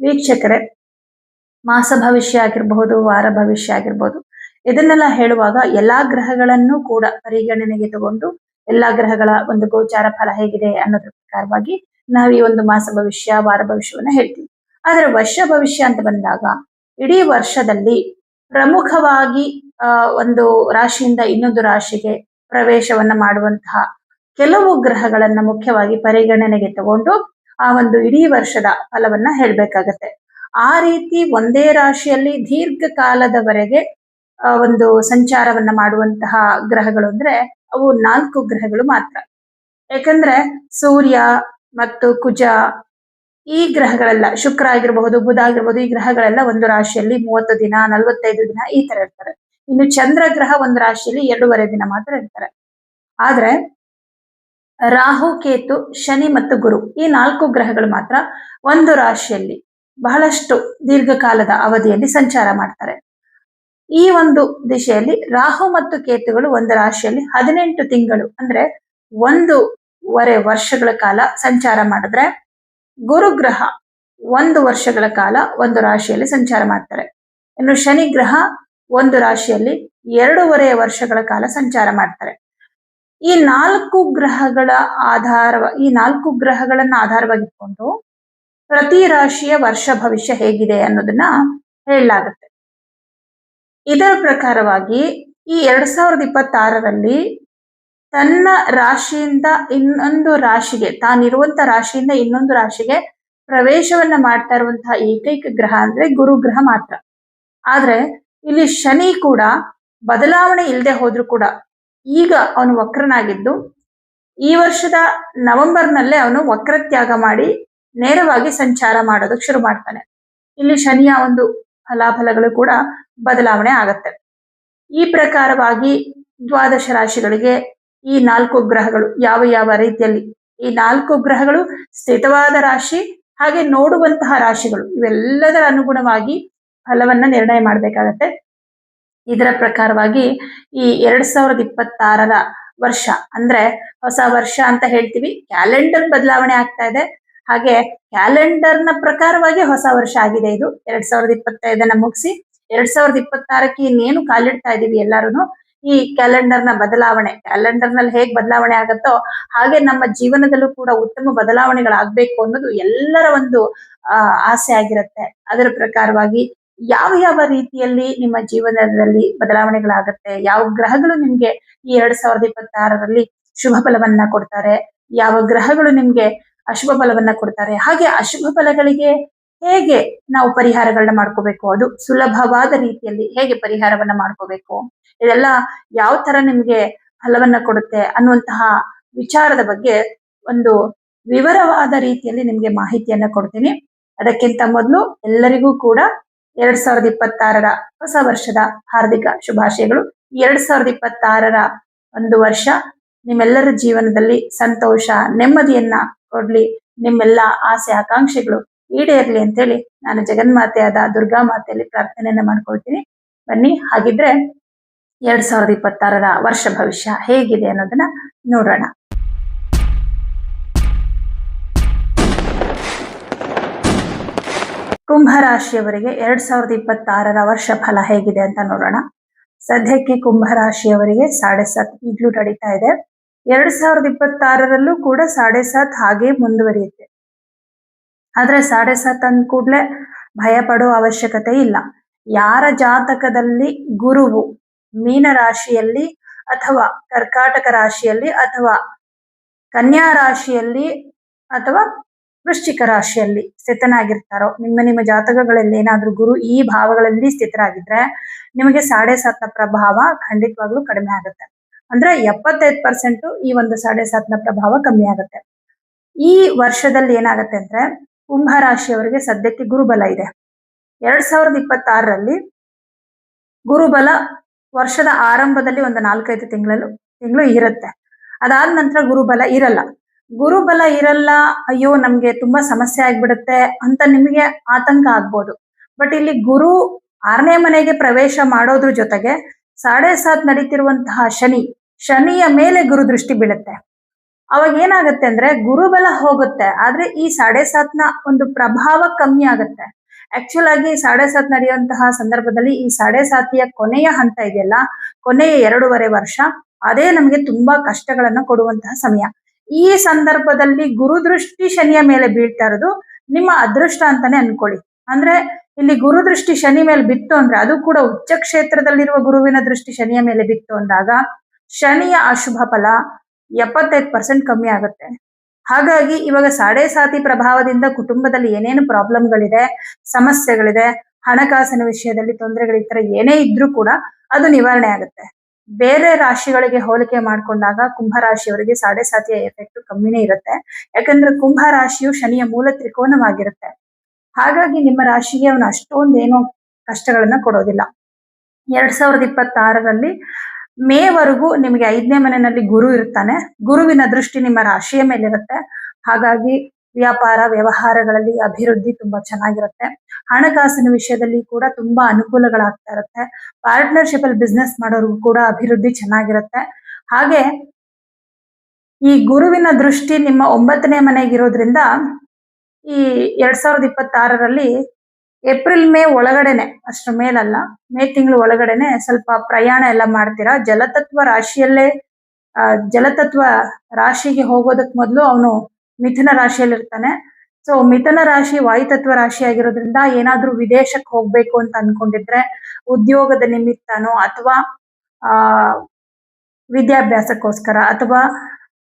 ವೀಕ್ಷಕರೇ, ಮಾಸ ಭವಿಷ್ಯ ಆಗಿರಬಹುದು, ವಾರ ಭವಿಷ್ಯ ಆಗಿರ್ಬೋದು ಇದನ್ನೆಲ್ಲ ಹೇಳುವಾಗ ಎಲ್ಲಾ ಗ್ರಹಗಳನ್ನು ಕೂಡ ಪರಿಗಣನೆಗೆ ತಗೊಂಡು ಎಲ್ಲಾ ಗ್ರಹಗಳ ಒಂದು ಗೋಚಾರ ಫಲ ಹೇಗಿದೆ ಅನ್ನೋದ್ರ ಪ್ರಕಾರವಾಗಿ ನಾವು ಈ ಒಂದು ಮಾಸ ಭವಿಷ್ಯ, ವಾರ ಭವಿಷ್ಯವನ್ನ ಹೇಳ್ತೀವಿ. ಆದ್ರೆ ವರ್ಷ ಭವಿಷ್ಯ ಅಂತ ಬಂದಾಗ ಇಡೀ ವರ್ಷದಲ್ಲಿ ಪ್ರಮುಖವಾಗಿ ಒಂದು ರಾಶಿಯಿಂದ ಇನ್ನೊಂದು ರಾಶಿಗೆ ಪ್ರವೇಶವನ್ನ ಮಾಡುವಂತಹ ಕೆಲವು ಗ್ರಹಗಳನ್ನ ಮುಖ್ಯವಾಗಿ ಪರಿಗಣನೆಗೆ ತಗೊಂಡು ಆ ಒಂದು ಇಡೀ ವರ್ಷದ ಫಲವನ್ನ ಹೇಳ್ಬೇಕಾಗತ್ತೆ. ಆ ರೀತಿ ಒಂದೇ ರಾಶಿಯಲ್ಲಿ ದೀರ್ಘ ಕಾಲದವರೆಗೆ ಒಂದು ಸಂಚಾರವನ್ನ ಮಾಡುವಂತಹ ಗ್ರಹಗಳು ಅಂದ್ರೆ ಅವು ನಾಲ್ಕು ಗ್ರಹಗಳು ಮಾತ್ರ. ಯಾಕಂದ್ರೆ ಸೂರ್ಯ ಮತ್ತು ಕುಜ ಈ ಗ್ರಹಗಳೆಲ್ಲ, ಶುಕ್ರ ಆಗಿರಬಹುದು, ಬುಧ ಆಗಿರಬಹುದು, ಈ ಗ್ರಹಗಳೆಲ್ಲ ಒಂದು ರಾಶಿಯಲ್ಲಿ ಮೂವತ್ತು ದಿನ, ನಲವತ್ತೈದು ದಿನ ಈ ತರ ಇರ್ತಾರೆ. ಇನ್ನು ಚಂದ್ರ ಗ್ರಹ ಒಂದು ರಾಶಿಯಲ್ಲಿ ಎರಡೂವರೆ ದಿನ ಮಾತ್ರ ಇರ್ತಾರೆ. ಆದ್ರೆ ರಾಹು, ಕೇತು, ಶನಿ ಮತ್ತು ಗುರು ಈ ನಾಲ್ಕು ಗ್ರಹಗಳು ಮಾತ್ರ ಒಂದು ರಾಶಿಯಲ್ಲಿ ಬಹಳಷ್ಟು ದೀರ್ಘಕಾಲದ ಅವಧಿಯಲ್ಲಿ ಸಂಚಾರ ಮಾಡ್ತಾರೆ. ಈ ಒಂದು ದಿಶೆಯಲ್ಲಿ ರಾಹು ಮತ್ತು ಕೇತುಗಳು ಒಂದು ರಾಶಿಯಲ್ಲಿ ಹದಿನೆಂಟು ತಿಂಗಳು ಅಂದ್ರೆ ಒಂದೂವರೆ ವರ್ಷಗಳ ಕಾಲ ಸಂಚಾರ ಮಾಡಿದ್ರೆ ಗುರುಗ್ರಹ ಒಂದು ವರ್ಷಗಳ ಕಾಲ ಒಂದು ರಾಶಿಯಲ್ಲಿ ಸಂಚಾರ ಮಾಡ್ತಾರೆ. ಇನ್ನು ಶನಿ ಗ್ರಹ ಒಂದು ರಾಶಿಯಲ್ಲಿ ಎರಡೂವರೆ ವರ್ಷಗಳ ಕಾಲ ಸಂಚಾರ ಮಾಡ್ತಾರೆ. ಈ ನಾಲ್ಕು ಗ್ರಹಗಳ ಆಧಾರ ಈ ನಾಲ್ಕು ಗ್ರಹಗಳನ್ನ ಆಧಾರವಾಗಿಟ್ಕೊಂಡು ಪ್ರತಿ ರಾಶಿಯ ವರ್ಷ ಭವಿಷ್ಯ ಹೇಗಿದೆ ಅನ್ನೋದನ್ನ ಹೇಳಲಾಗುತ್ತೆ. ಇದರ ಪ್ರಕಾರವಾಗಿ ಈ ಎರಡ್ ಸಾವಿರದ ಇಪ್ಪತ್ತಾರರಲ್ಲಿ ತನ್ನ ರಾಶಿಯಿಂದ ಇನ್ನೊಂದು ರಾಶಿಗೆ, ತಾನಿರುವಂತ ರಾಶಿಯಿಂದ ಇನ್ನೊಂದು ರಾಶಿಗೆ ಪ್ರವೇಶವನ್ನ ಮಾಡ್ತಾ ಇರುವಂತಹ ಏಕೈಕ ಗ್ರಹ ಅಂದ್ರೆ ಗುರು ಗ್ರಹ ಮಾತ್ರ. ಆದ್ರೆ ಇಲ್ಲಿ ಶನಿ ಕೂಡ ಬದಲಾವಣೆ ಇಲ್ಲದೆ ಹೋದ್ರು ಕೂಡ ಈಗ ಅವನು ವಕ್ರನಾಗಿದ್ದು, ಈ ವರ್ಷದ ನವೆಂಬರ್ನಲ್ಲೇ ಅವನು ವಕ್ರ ತ್ಯಾಗ ಮಾಡಿ ನೇರವಾಗಿ ಸಂಚಾರ ಮಾಡೋದಕ್ಕೆ ಶುರು ಮಾಡ್ತಾನೆ. ಇಲ್ಲಿ ಶನಿಯ ಒಂದು ಫಲಾಫಲಗಳು ಕೂಡ ಬದಲಾವಣೆ ಆಗತ್ತೆ. ಈ ಪ್ರಕಾರವಾಗಿ ದ್ವಾದಶ ರಾಶಿಗಳಿಗೆ ಈ ನಾಲ್ಕು ಗ್ರಹಗಳು ಯಾವ ಯಾವ ರೀತಿಯಲ್ಲಿ, ಈ ನಾಲ್ಕು ಗ್ರಹಗಳು ಸ್ಥಿತವಾದ ರಾಶಿ ಹಾಗೆ ನೋಡುವಂತಹ ರಾಶಿಗಳು, ಇವೆಲ್ಲದರ ಅನುಗುಣವಾಗಿ ಫಲವನ್ನ ನಿರ್ಣಯ ಮಾಡಬೇಕಾಗತ್ತೆ. ಇದರ ಪ್ರಕಾರವಾಗಿ ಈ ಎರಡ್ ಸಾವಿರದ ಇಪ್ಪತ್ತಾರರ ವರ್ಷ, ಅಂದ್ರೆ ಹೊಸ ವರ್ಷ ಅಂತ ಹೇಳ್ತೀವಿ. ಕ್ಯಾಲೆಂಡರ್ ಬದಲಾವಣೆ ಆಗ್ತಾ ಇದೆ. ಹಾಗೆ ಕ್ಯಾಲೆಂಡರ್ನ ಪ್ರಕಾರವಾಗಿ ಹೊಸ ವರ್ಷ ಆಗಿದೆ ಇದು. ಎರಡ್ ಸಾವಿರದ ಇಪ್ಪತ್ತೈದನ್ನ ಮುಗಿಸಿ ಎರಡ್ ಸಾವಿರದ ಇಪ್ಪತ್ತಾರಕ್ಕೆ ಇನ್ನೇನು ಕಾಲಿಡ್ತಾ ಇದೀವಿ ಎಲ್ಲಾರು ಈ ಕ್ಯಾಲೆಂಡರ್ನ ಬದಲಾವಣೆ ಕ್ಯಾಲೆಂಡರ್ನಲ್ಲಿ ಹೇಗ್ ಬದಲಾವಣೆ ಆಗುತ್ತೋ ಹಾಗೆ ನಮ್ಮ ಜೀವನದಲ್ಲೂ ಕೂಡ ಉತ್ತಮ ಬದಲಾವಣೆಗಳಾಗ್ಬೇಕು ಅನ್ನೋದು ಎಲ್ಲರ ಒಂದು ಆಸೆ ಆಗಿರುತ್ತೆ. ಅದರ ಪ್ರಕಾರವಾಗಿ ಯಾವ ಯಾವ ರೀತಿಯಲ್ಲಿ ನಿಮ್ಮ ಜೀವನದಲ್ಲಿ ಬದಲಾವಣೆಗಳಾಗತ್ತೆ? ಯಾವ ಗ್ರಹಗಳು ನಿಮ್ಗೆ ಈ ಎರಡ್ ಸಾವಿರದ ಇಪ್ಪತ್ತಾರರಲ್ಲಿ ಶುಭ ಫಲವನ್ನ ಕೊಡ್ತಾರೆ? ಯಾವ ಗ್ರಹಗಳು ನಿಮ್ಗೆ ಅಶುಭ ಫಲವನ್ನ ಕೊಡ್ತಾರೆ? ಹಾಗೆ ಅಶುಭ ಫಲಗಳಿಗೆ ಹೇಗೆ ನಾವು ಪರಿಹಾರಗಳನ್ನ ಮಾಡ್ಕೋಬೇಕು? ಅದು ಸುಲಭವಾದ ರೀತಿಯಲ್ಲಿ ಹೇಗೆ ಪರಿಹಾರವನ್ನ ಮಾಡ್ಕೋಬೇಕು? ಇದೆಲ್ಲ ಯಾವ ತರ ನಿಮ್ಗೆ ಫಲವನ್ನ ಕೊಡುತ್ತೆ ಅನ್ನುವಂತಹ ವಿಚಾರದ ಬಗ್ಗೆ ಒಂದು ವಿವರವಾದ ರೀತಿಯಲ್ಲಿ ನಿಮ್ಗೆ ಮಾಹಿತಿಯನ್ನ ಕೊಡ್ತೀನಿ. ಅದಕ್ಕಿಂತ ಮೊದಲು ಎಲ್ಲರಿಗೂ ಕೂಡ ಎರಡ್ ಸಾವಿರದ ಇಪ್ಪತ್ತಾರರ ಹೊಸ ವರ್ಷದ ಹಾರ್ದಿಕ ಶುಭಾಶಯಗಳು. ಎರಡ್ ಸಾವಿರದ ಇಪ್ಪತ್ತಾರರ ಒಂದು ವರ್ಷ ನಿಮ್ಮೆಲ್ಲರ ಜೀವನದಲ್ಲಿ ಸಂತೋಷ, ನೆಮ್ಮದಿಯನ್ನ ಕೊಡ್ಲಿ. ನಿಮ್ಮೆಲ್ಲ ಆಸೆ, ಆಕಾಂಕ್ಷೆಗಳು ಈಡೇರ್ಲಿ ಅಂತೇಳಿ ನಾನು ಜಗನ್ಮಾತೆಯಾದ ದುರ್ಗಾ ಮಾತೆಯಲ್ಲಿ ಪ್ರಾರ್ಥನೆಯನ್ನ ಮಾಡ್ಕೊಳ್ತೀನಿ. ಬನ್ನಿ, ಹಾಗಿದ್ರೆ ಎರಡ್ ಸಾವಿರದ ಇಪ್ಪತ್ತಾರರ ವರ್ಷ ಭವಿಷ್ಯ ಹೇಗಿದೆ ಅನ್ನೋದನ್ನ ನೋಡೋಣ. ಕುಂಭ ರಾಶಿಯವರಿಗೆ ಎರಡ್ ಸಾವಿರದ ಇಪ್ಪತ್ತಾರರ ವರ್ಷ ಫಲ ಹೇಗಿದೆ ಅಂತ ನೋಡೋಣ. ಸದ್ಯಕ್ಕೆ ಕುಂಭ ರಾಶಿಯವರಿಗೆ ಸಾಡೆ ಸಾತ್ ಈಗ್ಲೂ ನಡೀತಾ ಇದೆ. ಎರಡ್ ಸಾವಿರದ ಇಪ್ಪತ್ತಾರರಲ್ಲೂ ಕೂಡ ಸಾಡೆ ಸಾತ್ ಹಾಗೆ ಮುಂದುವರಿಯುತ್ತೆ. ಆದ್ರೆ ಸಾಡೆ ಸಾತ್ ಅಂದ ಕೂಡ್ಲೆ ಭಯ ಪಡೋ ಅವಶ್ಯಕತೆ ಇಲ್ಲ. ಯಾರ ಜಾತಕದಲ್ಲಿ ಗುರುವು ಮೀನ ರಾಶಿಯಲ್ಲಿ ಅಥವಾ ಕರ್ಕಾಟಕ ರಾಶಿಯಲ್ಲಿ ಅಥವಾ ಕನ್ಯಾ ರಾಶಿಯಲ್ಲಿ ಅಥವಾ ವೃಶ್ಚಿಕ ರಾಶಿಯಲ್ಲಿ ಸ್ಥಿತನಾಗಿರ್ತಾರೋ, ನಿಮ್ಮ ನಿಮ್ಮ ಜಾತಕಗಳಲ್ಲಿ ಏನಾದ್ರೂ ಗುರು ಈ ಭಾವಗಳಲ್ಲಿ ಸ್ಥಿತರಾಗಿದ್ರೆ ನಿಮಗೆ ಸಾಡೆ ಸಾತ್ನ ಪ್ರಭಾವ ಖಂಡಿತವಾಗ್ಲೂ ಕಡಿಮೆ ಆಗುತ್ತೆ. ಅಂದ್ರೆ ಎಪ್ಪತ್ತೈದು ಪರ್ಸೆಂಟ್ ಈ ಒಂದು ಸಾಡೆ ಸಾತ್ನ ಪ್ರಭಾವ ಕಮ್ಮಿ ಆಗುತ್ತೆ. ಈ ವರ್ಷದಲ್ಲಿ ಏನಾಗುತ್ತೆ ಅಂದ್ರೆ ಕುಂಭ ರಾಶಿಯವರಿಗೆ ಸದ್ಯಕ್ಕೆ ಗುರುಬಲ ಇದೆ. ಎರಡ್ ಸಾವಿರದ ಇಪ್ಪತ್ತಾರರಲ್ಲಿ ಗುರುಬಲ ವರ್ಷದ ಆರಂಭದಲ್ಲಿ ಒಂದು ನಾಲ್ಕೈದು ತಿಂಗಳಲ್ಲೂ ತಿಂಗಳು ಇರುತ್ತೆ. ಅದಾದ ನಂತರ ಗುರುಬಲ ಇರಲ್ಲ. ಗುರುಬಲ ಇರಲ್ಲ, ಅಯ್ಯೋ, ನಮ್ಗೆ ತುಂಬಾ ಸಮಸ್ಯೆ ಆಗ್ಬಿಡುತ್ತೆ ಅಂತ ನಿಮಗೆ ಆತಂಕ ಆಗ್ಬೋದು. ಬಟ್ ಇಲ್ಲಿ ಗುರು ಆರನೇ ಮನೆಗೆ ಪ್ರವೇಶ ಮಾಡೋದ್ರ ಜೊತೆಗೆ ಸಾಡೆ ಸಾತ್ ನಡೀತಿರುವಂತಹ ಶನಿ, ಶನಿಯ ಮೇಲೆ ಗುರು ದೃಷ್ಟಿ ಬೀಳುತ್ತೆ. ಅವಾಗ ಏನಾಗುತ್ತೆ ಅಂದ್ರೆ ಗುರುಬಲ ಹೋಗುತ್ತೆ, ಆದ್ರೆ ಈ ಸಾಡೆ ಸಾತ್ನ ಒಂದು ಪ್ರಭಾವ ಕಮ್ಮಿ ಆಗುತ್ತೆ. ಆಕ್ಚುಲ್ ಆಗಿ ಸಾಡೆ ಸಾತ್ ನಡೆಯುವಂತಹ ಸಂದರ್ಭದಲ್ಲಿ ಈ ಸಾಡೆ ಸಾತಿಯ ಕೊನೆಯ ಹಂತ ಇದೆಯಲ್ಲ, ಕೊನೆಯ ಎರಡೂವರೆ ವರ್ಷ, ಅದೇ ನಮಗೆ ತುಂಬಾ ಕಷ್ಟಗಳನ್ನ ಕೊಡುವಂತಹ ಸಮಯ. ಈ ಸಂದರ್ಭದಲ್ಲಿ ಗುರುದೃಷ್ಟಿ ಶನಿಯ ಮೇಲೆ ಬೀಳ್ತಾ ಇರೋದು ನಿಮ್ಮ ಅದೃಷ್ಟ ಅಂತಾನೆ ಅನ್ಕೊಳ್ಳಿ. ಅಂದ್ರೆ ಇಲ್ಲಿ ಗುರುದೃಷ್ಟಿ ಶನಿ ಮೇಲೆ ಬಿತ್ತು ಅಂದ್ರೆ ಅದು ಕೂಡ ಉಚ್ಚ ಕ್ಷೇತ್ರದಲ್ಲಿರುವ ಗುರುವಿನ ದೃಷ್ಟಿ ಶನಿಯ ಮೇಲೆ ಬಿತ್ತು ಅಂದಾಗ ಶನಿಯ ಅಶುಭ ಫಲ ಎಪ್ಪತ್ತೈದು ಪರ್ಸೆಂಟ್ ಕಮ್ಮಿ ಆಗುತ್ತೆ. ಹಾಗಾಗಿ ಇವಾಗ ಸಾಡೆ ಸಾತಿ ಪ್ರಭಾವದಿಂದ ಕುಟುಂಬದಲ್ಲಿ ಏನೇನು ಪ್ರಾಬ್ಲಮ್ಗಳಿದೆ, ಸಮಸ್ಯೆಗಳಿದೆ, ಹಣಕಾಸಿನ ವಿಷಯದಲ್ಲಿ ತೊಂದರೆಗಳು ಈ ತರ ಏನೇ ಇದ್ರೂ ಕೂಡ ಅದು ನಿವಾರಣೆ ಆಗುತ್ತೆ. ಬೇರೆ ರಾಶಿಗಳಿಗೆ ಹೋಲಿಕೆ ಮಾಡಿಕೊಂಡಾಗ ಕುಂಭ ರಾಶಿಯವರಿಗೆ ಸಾಡೆ ಸಾತಿಯ ಎಫೆಕ್ಟ್ ಕಮ್ಮಿನೇ ಇರುತ್ತೆ. ಯಾಕಂದ್ರೆ ಕುಂಭ ರಾಶಿಯು ಶನಿಯ ಮೂಲ ತ್ರಿಕೋನವಾಗಿರುತ್ತೆ. ಹಾಗಾಗಿ ನಿಮ್ಮ ರಾಶಿಗೆ ಅವನು ಅಷ್ಟೊಂದು ಏನೋ ಕಷ್ಟಗಳನ್ನ ಕೊಡೋದಿಲ್ಲ. ಎರಡ್ ಸಾವಿರದ ಇಪ್ಪತ್ತಾರರಲ್ಲಿ ಮೇವರೆಗೂ ನಿಮಗೆ ಐದನೇ ಮನೆಯಲ್ಲಿ ಗುರು ಇರ್ತಾನೆ. ಗುರುವಿನ ದೃಷ್ಟಿ ನಿಮ್ಮ ರಾಶಿಯ ಮೇಲಿರುತ್ತೆ. ಹಾಗಾಗಿ ವ್ಯಾಪಾರ ವ್ಯವಹಾರಗಳಲ್ಲಿ ಅಭಿವೃದ್ಧಿ ತುಂಬಾ ಚೆನ್ನಾಗಿರುತ್ತೆ. ಹಣಕಾಸಿನ ವಿಷಯದಲ್ಲಿ ಕೂಡ ತುಂಬಾ ಅನುಕೂಲಗಳಾಗ್ತಾ ಇರುತ್ತೆ. ಪಾರ್ಟ್ನರ್ಶಿಪ್ ಅಲ್ಲಿ ಬಿಸ್ನೆಸ್ ಮಾಡೋರ್ಗು ಕೂಡ ಅಭಿವೃದ್ಧಿ ಚೆನ್ನಾಗಿರುತ್ತೆ. ಹಾಗೆ ಈ ಗುರುವಿನ ದೃಷ್ಟಿ ನಿಮ್ಮ ಒಂಬತ್ತನೇ ಮನೆಗಿರೋದ್ರಿಂದ ಈ ಎರಡ್ ಸಾವಿರದ ಇಪ್ಪತ್ತಾರರಲ್ಲಿ ಏಪ್ರಿಲ್, ಮೇ ಒಳಗಡೆನೆ ಅಷ್ಟು ಮೇಲಲ್ಲ, ಮೇ ತಿಂಗಳು ಒಳಗಡೆನೆ ಸ್ವಲ್ಪ ಪ್ರಯಾಣ ಎಲ್ಲ ಮಾಡ್ತೀರಾ? ಜಲತತ್ವ ರಾಶಿಯಲ್ಲೇ ಜಲತತ್ವ ರಾಶಿಗೆ ಹೋಗೋದಕ್ ಮೊದಲು ಅವನು ಮಿಥುನ ರಾಶಿಯಲ್ಲಿ ಇರ್ತಾನೆ ಸೊ ಮಿಥುನ ರಾಶಿ ವಾಯುತತ್ವ ರಾಶಿ ಆಗಿರೋದ್ರಿಂದ ಏನಾದ್ರೂ ವಿದೇಶಕ್ಕೆ ಹೋಗ್ಬೇಕು ಅಂತ ಅನ್ಕೊಂಡಿದ್ರೆ ಉದ್ಯೋಗದ ನಿಮಿತ್ತನೋ ಅಥವಾ, ಆ, ವಿದ್ಯಾಭ್ಯಾಸಕ್ಕೋಸ್ಕರ ಅಥವಾ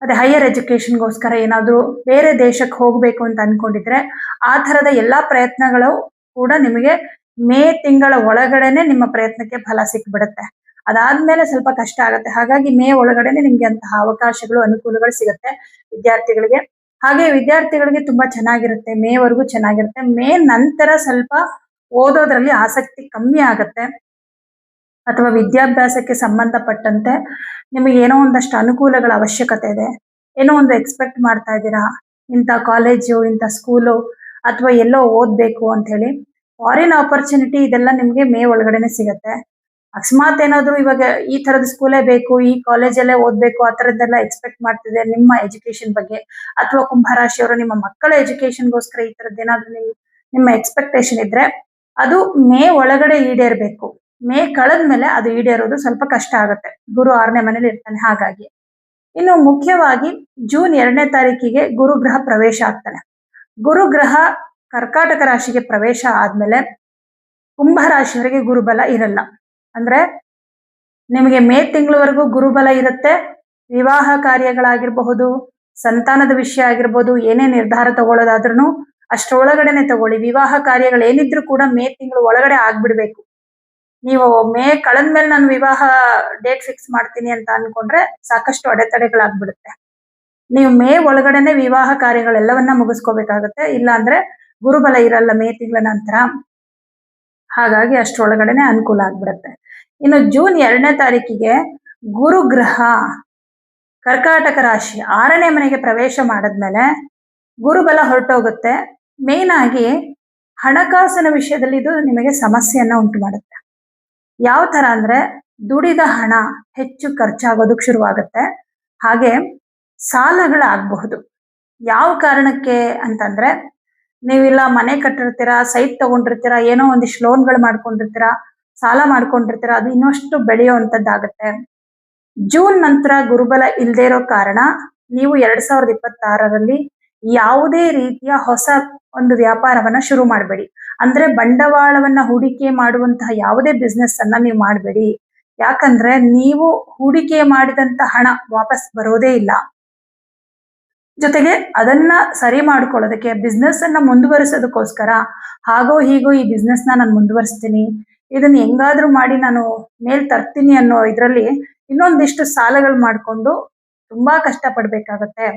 ಅದೇ ಹೈಯರ್ ಎಜುಕೇಶನ್ಗೋಸ್ಕರ ಏನಾದ್ರೂ ಬೇರೆ ದೇಶಕ್ಕೆ ಹೋಗ್ಬೇಕು ಅಂತ ಅನ್ಕೊಂಡಿದ್ರೆ ಆ ತರದ ಎಲ್ಲಾ ಪ್ರಯತ್ನಗಳು ಕೂಡ ನಿಮಗೆ ಮೇ ತಿಂಗಳ ಒಳಗಡೆನೆ ನಿಮ್ಮ ಪ್ರಯತ್ನಕ್ಕೆ ಫಲ ಸಿಕ್ಬಿಡುತ್ತೆ. ಅದಾದ್ಮೇಲೆ ಸ್ವಲ್ಪ ಕಷ್ಟ ಆಗುತ್ತೆ. ಹಾಗಾಗಿ ಮೇ ಒಳಗಡೆನೆ ನಿಮ್ಗೆ ಅಂತಹ ಅವಕಾಶಗಳು, ಅನುಕೂಲಗಳು ಸಿಗುತ್ತೆ ವಿದ್ಯಾರ್ಥಿಗಳಿಗೆ. ಹಾಗೆ ವಿದ್ಯಾರ್ಥಿಗಳಿಗೆ ತುಂಬಾ ಚೆನ್ನಾಗಿರುತ್ತೆ, ಮೇವರೆಗೂ ಚೆನ್ನಾಗಿರುತ್ತೆ. ಮೇ ನಂತರ ಸ್ವಲ್ಪ ಓದೋದ್ರಲ್ಲಿ ಆಸಕ್ತಿ ಕಮ್ಮಿ ಆಗುತ್ತೆ ಅಥವಾ ವಿದ್ಯಾಭ್ಯಾಸಕ್ಕೆ ಸಂಬಂಧಪಟ್ಟಂತೆ ನಿಮಗೆ ಏನೋ ಒಂದಷ್ಟು ಅನುಕೂಲಗಳ ಅವಶ್ಯಕತೆ ಇದೆ. ಏನೋ ಒಂದು ಎಕ್ಸ್ಪೆಕ್ಟ್ ಮಾಡ್ತಾ ಇದ್ದೀರಾ, ಇಂಥ ಕಾಲೇಜು ಇಂಥ ಸ್ಕೂಲು ಅಥವಾ ಎಲ್ಲೋ ಓದ್ಬೇಕು ಅಂತ ಹೇಳಿ ಫಾರಿನ್ ಆಪರ್ಚುನಿಟಿ ಇದೆಲ್ಲ ನಿಮ್ಗೆ ಮೇ ಒಳಗಡೆನೆ ಸಿಗತ್ತೆ. ಅಕಸ್ಮಾತ್ ಏನಾದ್ರು ಇವಾಗ ಈ ತರದ ಸ್ಕೂಲೇ ಬೇಕು, ಈ ಕಾಲೇಜಲ್ಲೇ ಓದ್ಬೇಕು, ಆ ತರದ್ದೆಲ್ಲ ಎಕ್ಸ್ಪೆಕ್ಟ್ ಮಾಡ್ತಿದೆ ನಿಮ್ಮ ಎಜುಕೇಶನ್ ಬಗ್ಗೆ ಅಥವಾ ಕುಂಭರಾಶಿಯವರು ನಿಮ್ಮ ಮಕ್ಕಳ ಎಜುಕೇಶನ್ಗೋಸ್ಕರ ಈ ತರದ್ ಏನಾದ್ರು ನಿಮ್, ನಿಮ್ಮ ಎಕ್ಸ್ಪೆಕ್ಟೇಷನ್ ಇದ್ರೆ ಅದು ಮೇ ಒಳಗಡೆ ಈಡೇರ್ಬೇಕು. ಮೇ ಕಳೆದ್ಮೇಲೆ ಅದು ಈಡೇರೋದು ಸ್ವಲ್ಪ ಕಷ್ಟ ಆಗುತ್ತೆ. ಗುರು ಆರನೇ ಮನೇಲಿ ಇರ್ತಾನೆ ಹಾಗಾಗಿ. ಇನ್ನು ಮುಖ್ಯವಾಗಿ ಜೂನ್ ಎರಡನೇ ತಾರೀಕಿಗೆ ಗುರು ಗ್ರಹ ಪ್ರವೇಶ ಆಗ್ತಾನೆ. ಗುರು ಗ್ರಹ ಕರ್ಕಾಟಕ ರಾಶಿಗೆ ಪ್ರವೇಶ ಆದ್ಮೇಲೆ ಕುಂಭ ರಾಶಿಯವರಿಗೆ ಗುರುಬಲ ಇರಲ್ಲ. ಅಂದ್ರೆ ನಿಮಗೆ ಮೇ ತಿಂಗಳವರೆಗೂ ಗುರುಬಲ ಇರುತ್ತೆ, ವಿವಾಹ ಕಾರ್ಯಗಳಾಗಿರಬಹುದು, ಸಂತಾನದ ವಿಷಯ ಆಗಿರ್ಬೋದು, ಏನೇ ನಿರ್ಧಾರ ತಗೊಳ್ಳೋದಾದ್ರೂ ಅಷ್ಟರೊಳಗಡೆನೆ ತಗೊಳ್ಳಿ. ವಿವಾಹ ಕಾರ್ಯಗಳು ಏನಿದ್ರು ಕೂಡ ಮೇ ತಿಂಗಳು ಒಳಗಡೆ ಆಗ್ಬಿಡ್ಬೇಕು. ನೀವು ಮೇ ಕಳೆದ್ಮೇಲೆ ನಾನು ವಿವಾಹ ಡೇಟ್ ಫಿಕ್ಸ್ ಮಾಡ್ತೀನಿ ಅಂತ ಅನ್ಕೊಂಡ್ರೆ ಸಾಕಷ್ಟು ಅಡೆತಡೆಗಳಾಗ್ಬಿಡುತ್ತೆ. ನೀವು ಮೇ ಒಳಗಡೆನೆ ವಿವಾಹ ಕಾರ್ಯಗಳೆಲ್ಲವನ್ನ ಮುಗಿಸ್ಕೋಬೇಕಾಗತ್ತೆ. ಇಲ್ಲ ಅಂದ್ರೆ ಗುರುಬಲ ಇರಲ್ಲ ಮೇ ತಿಂಗಳ ನಂತರ. ಹಾಗಾಗಿ ಅಷ್ಟರೊಳಗಡೆನೆ ಅನುಕೂಲ ಆಗ್ಬಿಡುತ್ತೆ. ಇನ್ನು ಜೂನ್ ಎರಡನೇ ತಾರೀಕಿಗೆ ಗುರುಗ್ರಹ, ಕರ್ಕಾಟಕ ರಾಶಿ ಆರನೇ ಮನೆಗೆ ಪ್ರವೇಶ ಮಾಡಿದ್ಮೇಲೆ ಗುರುಬಲ ಹೊರಟೋಗುತ್ತೆ. ಮೇನ್ ಆಗಿ ಹಣಕಾಸಿನ ವಿಷಯದಲ್ಲಿ ಇದು ನಿಮಗೆ ಸಮಸ್ಯೆಯನ್ನ ಉಂಟು ಮಾಡುತ್ತೆ ಯಾವ ತರ ಅಂದ್ರೆ ದುಡಿದ ಹಣ ಹೆಚ್ಚು ಖರ್ಚಾಗೋದಕ್ಕೆ ಶುರುವಾಗುತ್ತೆ. ಹಾಗೆ ಸಾಲಗಳಾಗಬಹುದು. ಯಾವ ಕಾರಣಕ್ಕೆ ಅಂತಂದ್ರೆ ನೀವಿಲ್ಲ ಮನೆ ಕಟ್ಟಿರ್ತೀರಾ, ಸೈಟ್ ತಗೊಂಡಿರ್ತೀರಾ, ಏನೋ ಒಂದಿಷ್ಟು ಲೋನ್ಗಳು ಮಾಡ್ಕೊಂಡಿರ್ತೀರಾ ಸಾಲ ಮಾಡ್ಕೊಂಡಿರ್ತೀರ, ಅದು ಇನ್ನಷ್ಟು ಬೆಳೆಯುವಂತದ್ದಾಗತ್ತೆ. ಜೂನ್ ನಂತರ ಗುರುಬಲ ಇಲ್ಲದೆ ಇರೋ ಕಾರಣ ನೀವು ಎರಡ್ ಸಾವಿರದ ಇಪ್ಪತ್ತಾರರಲ್ಲಿ ಯಾವುದೇ ರೀತಿಯ ಹೊಸ ಒಂದು ವ್ಯಾಪಾರವನ್ನ ಶುರು ಮಾಡಬೇಡಿ. ಅಂದ್ರೆ ಬಂಡವಾಳವನ್ನ ಹೂಡಿಕೆ ಮಾಡುವಂತಹ ಯಾವುದೇ ಬಿಸ್ನೆಸ್ ಅನ್ನ ನೀವು ಮಾಡಬೇಡಿ. ಯಾಕಂದ್ರೆ ನೀವು ಹೂಡಿಕೆ ಮಾಡಿದಂತ ಹಣ ವಾಪಸ್ ಬರೋದೇ ಇಲ್ಲ. ಜೊತೆಗೆ ಅದನ್ನ ಸರಿ ಮಾಡ್ಕೊಳ್ಳೋದಕ್ಕೆ ಬಿಸ್ನೆಸ್ ಅನ್ನ ಮುಂದುವರಿಸೋದಕ್ಕೋಸ್ಕರ, ಹಾಗೋ ಹೀಗೋ ಈ ಬಿಸ್ನೆಸ್ ನಾನು ಮುಂದುವರಿಸ್ತೀನಿ ಇದನ್ನ ಹೆಂಗಾದ್ರೂ ಮಾಡಿ ನಾನು ಮೇಲ್ ತರ್ತೀನಿ ಅನ್ನೋ ಇದರಲ್ಲಿ ಇನ್ನೊಂದಿಷ್ಟು ಸಾಲಗಳು ಮಾಡ್ಕೊಂಡು ತುಂಬಾ ಕಷ್ಟ ಪಡ್ಬೇಕಾಗತ್ತೆ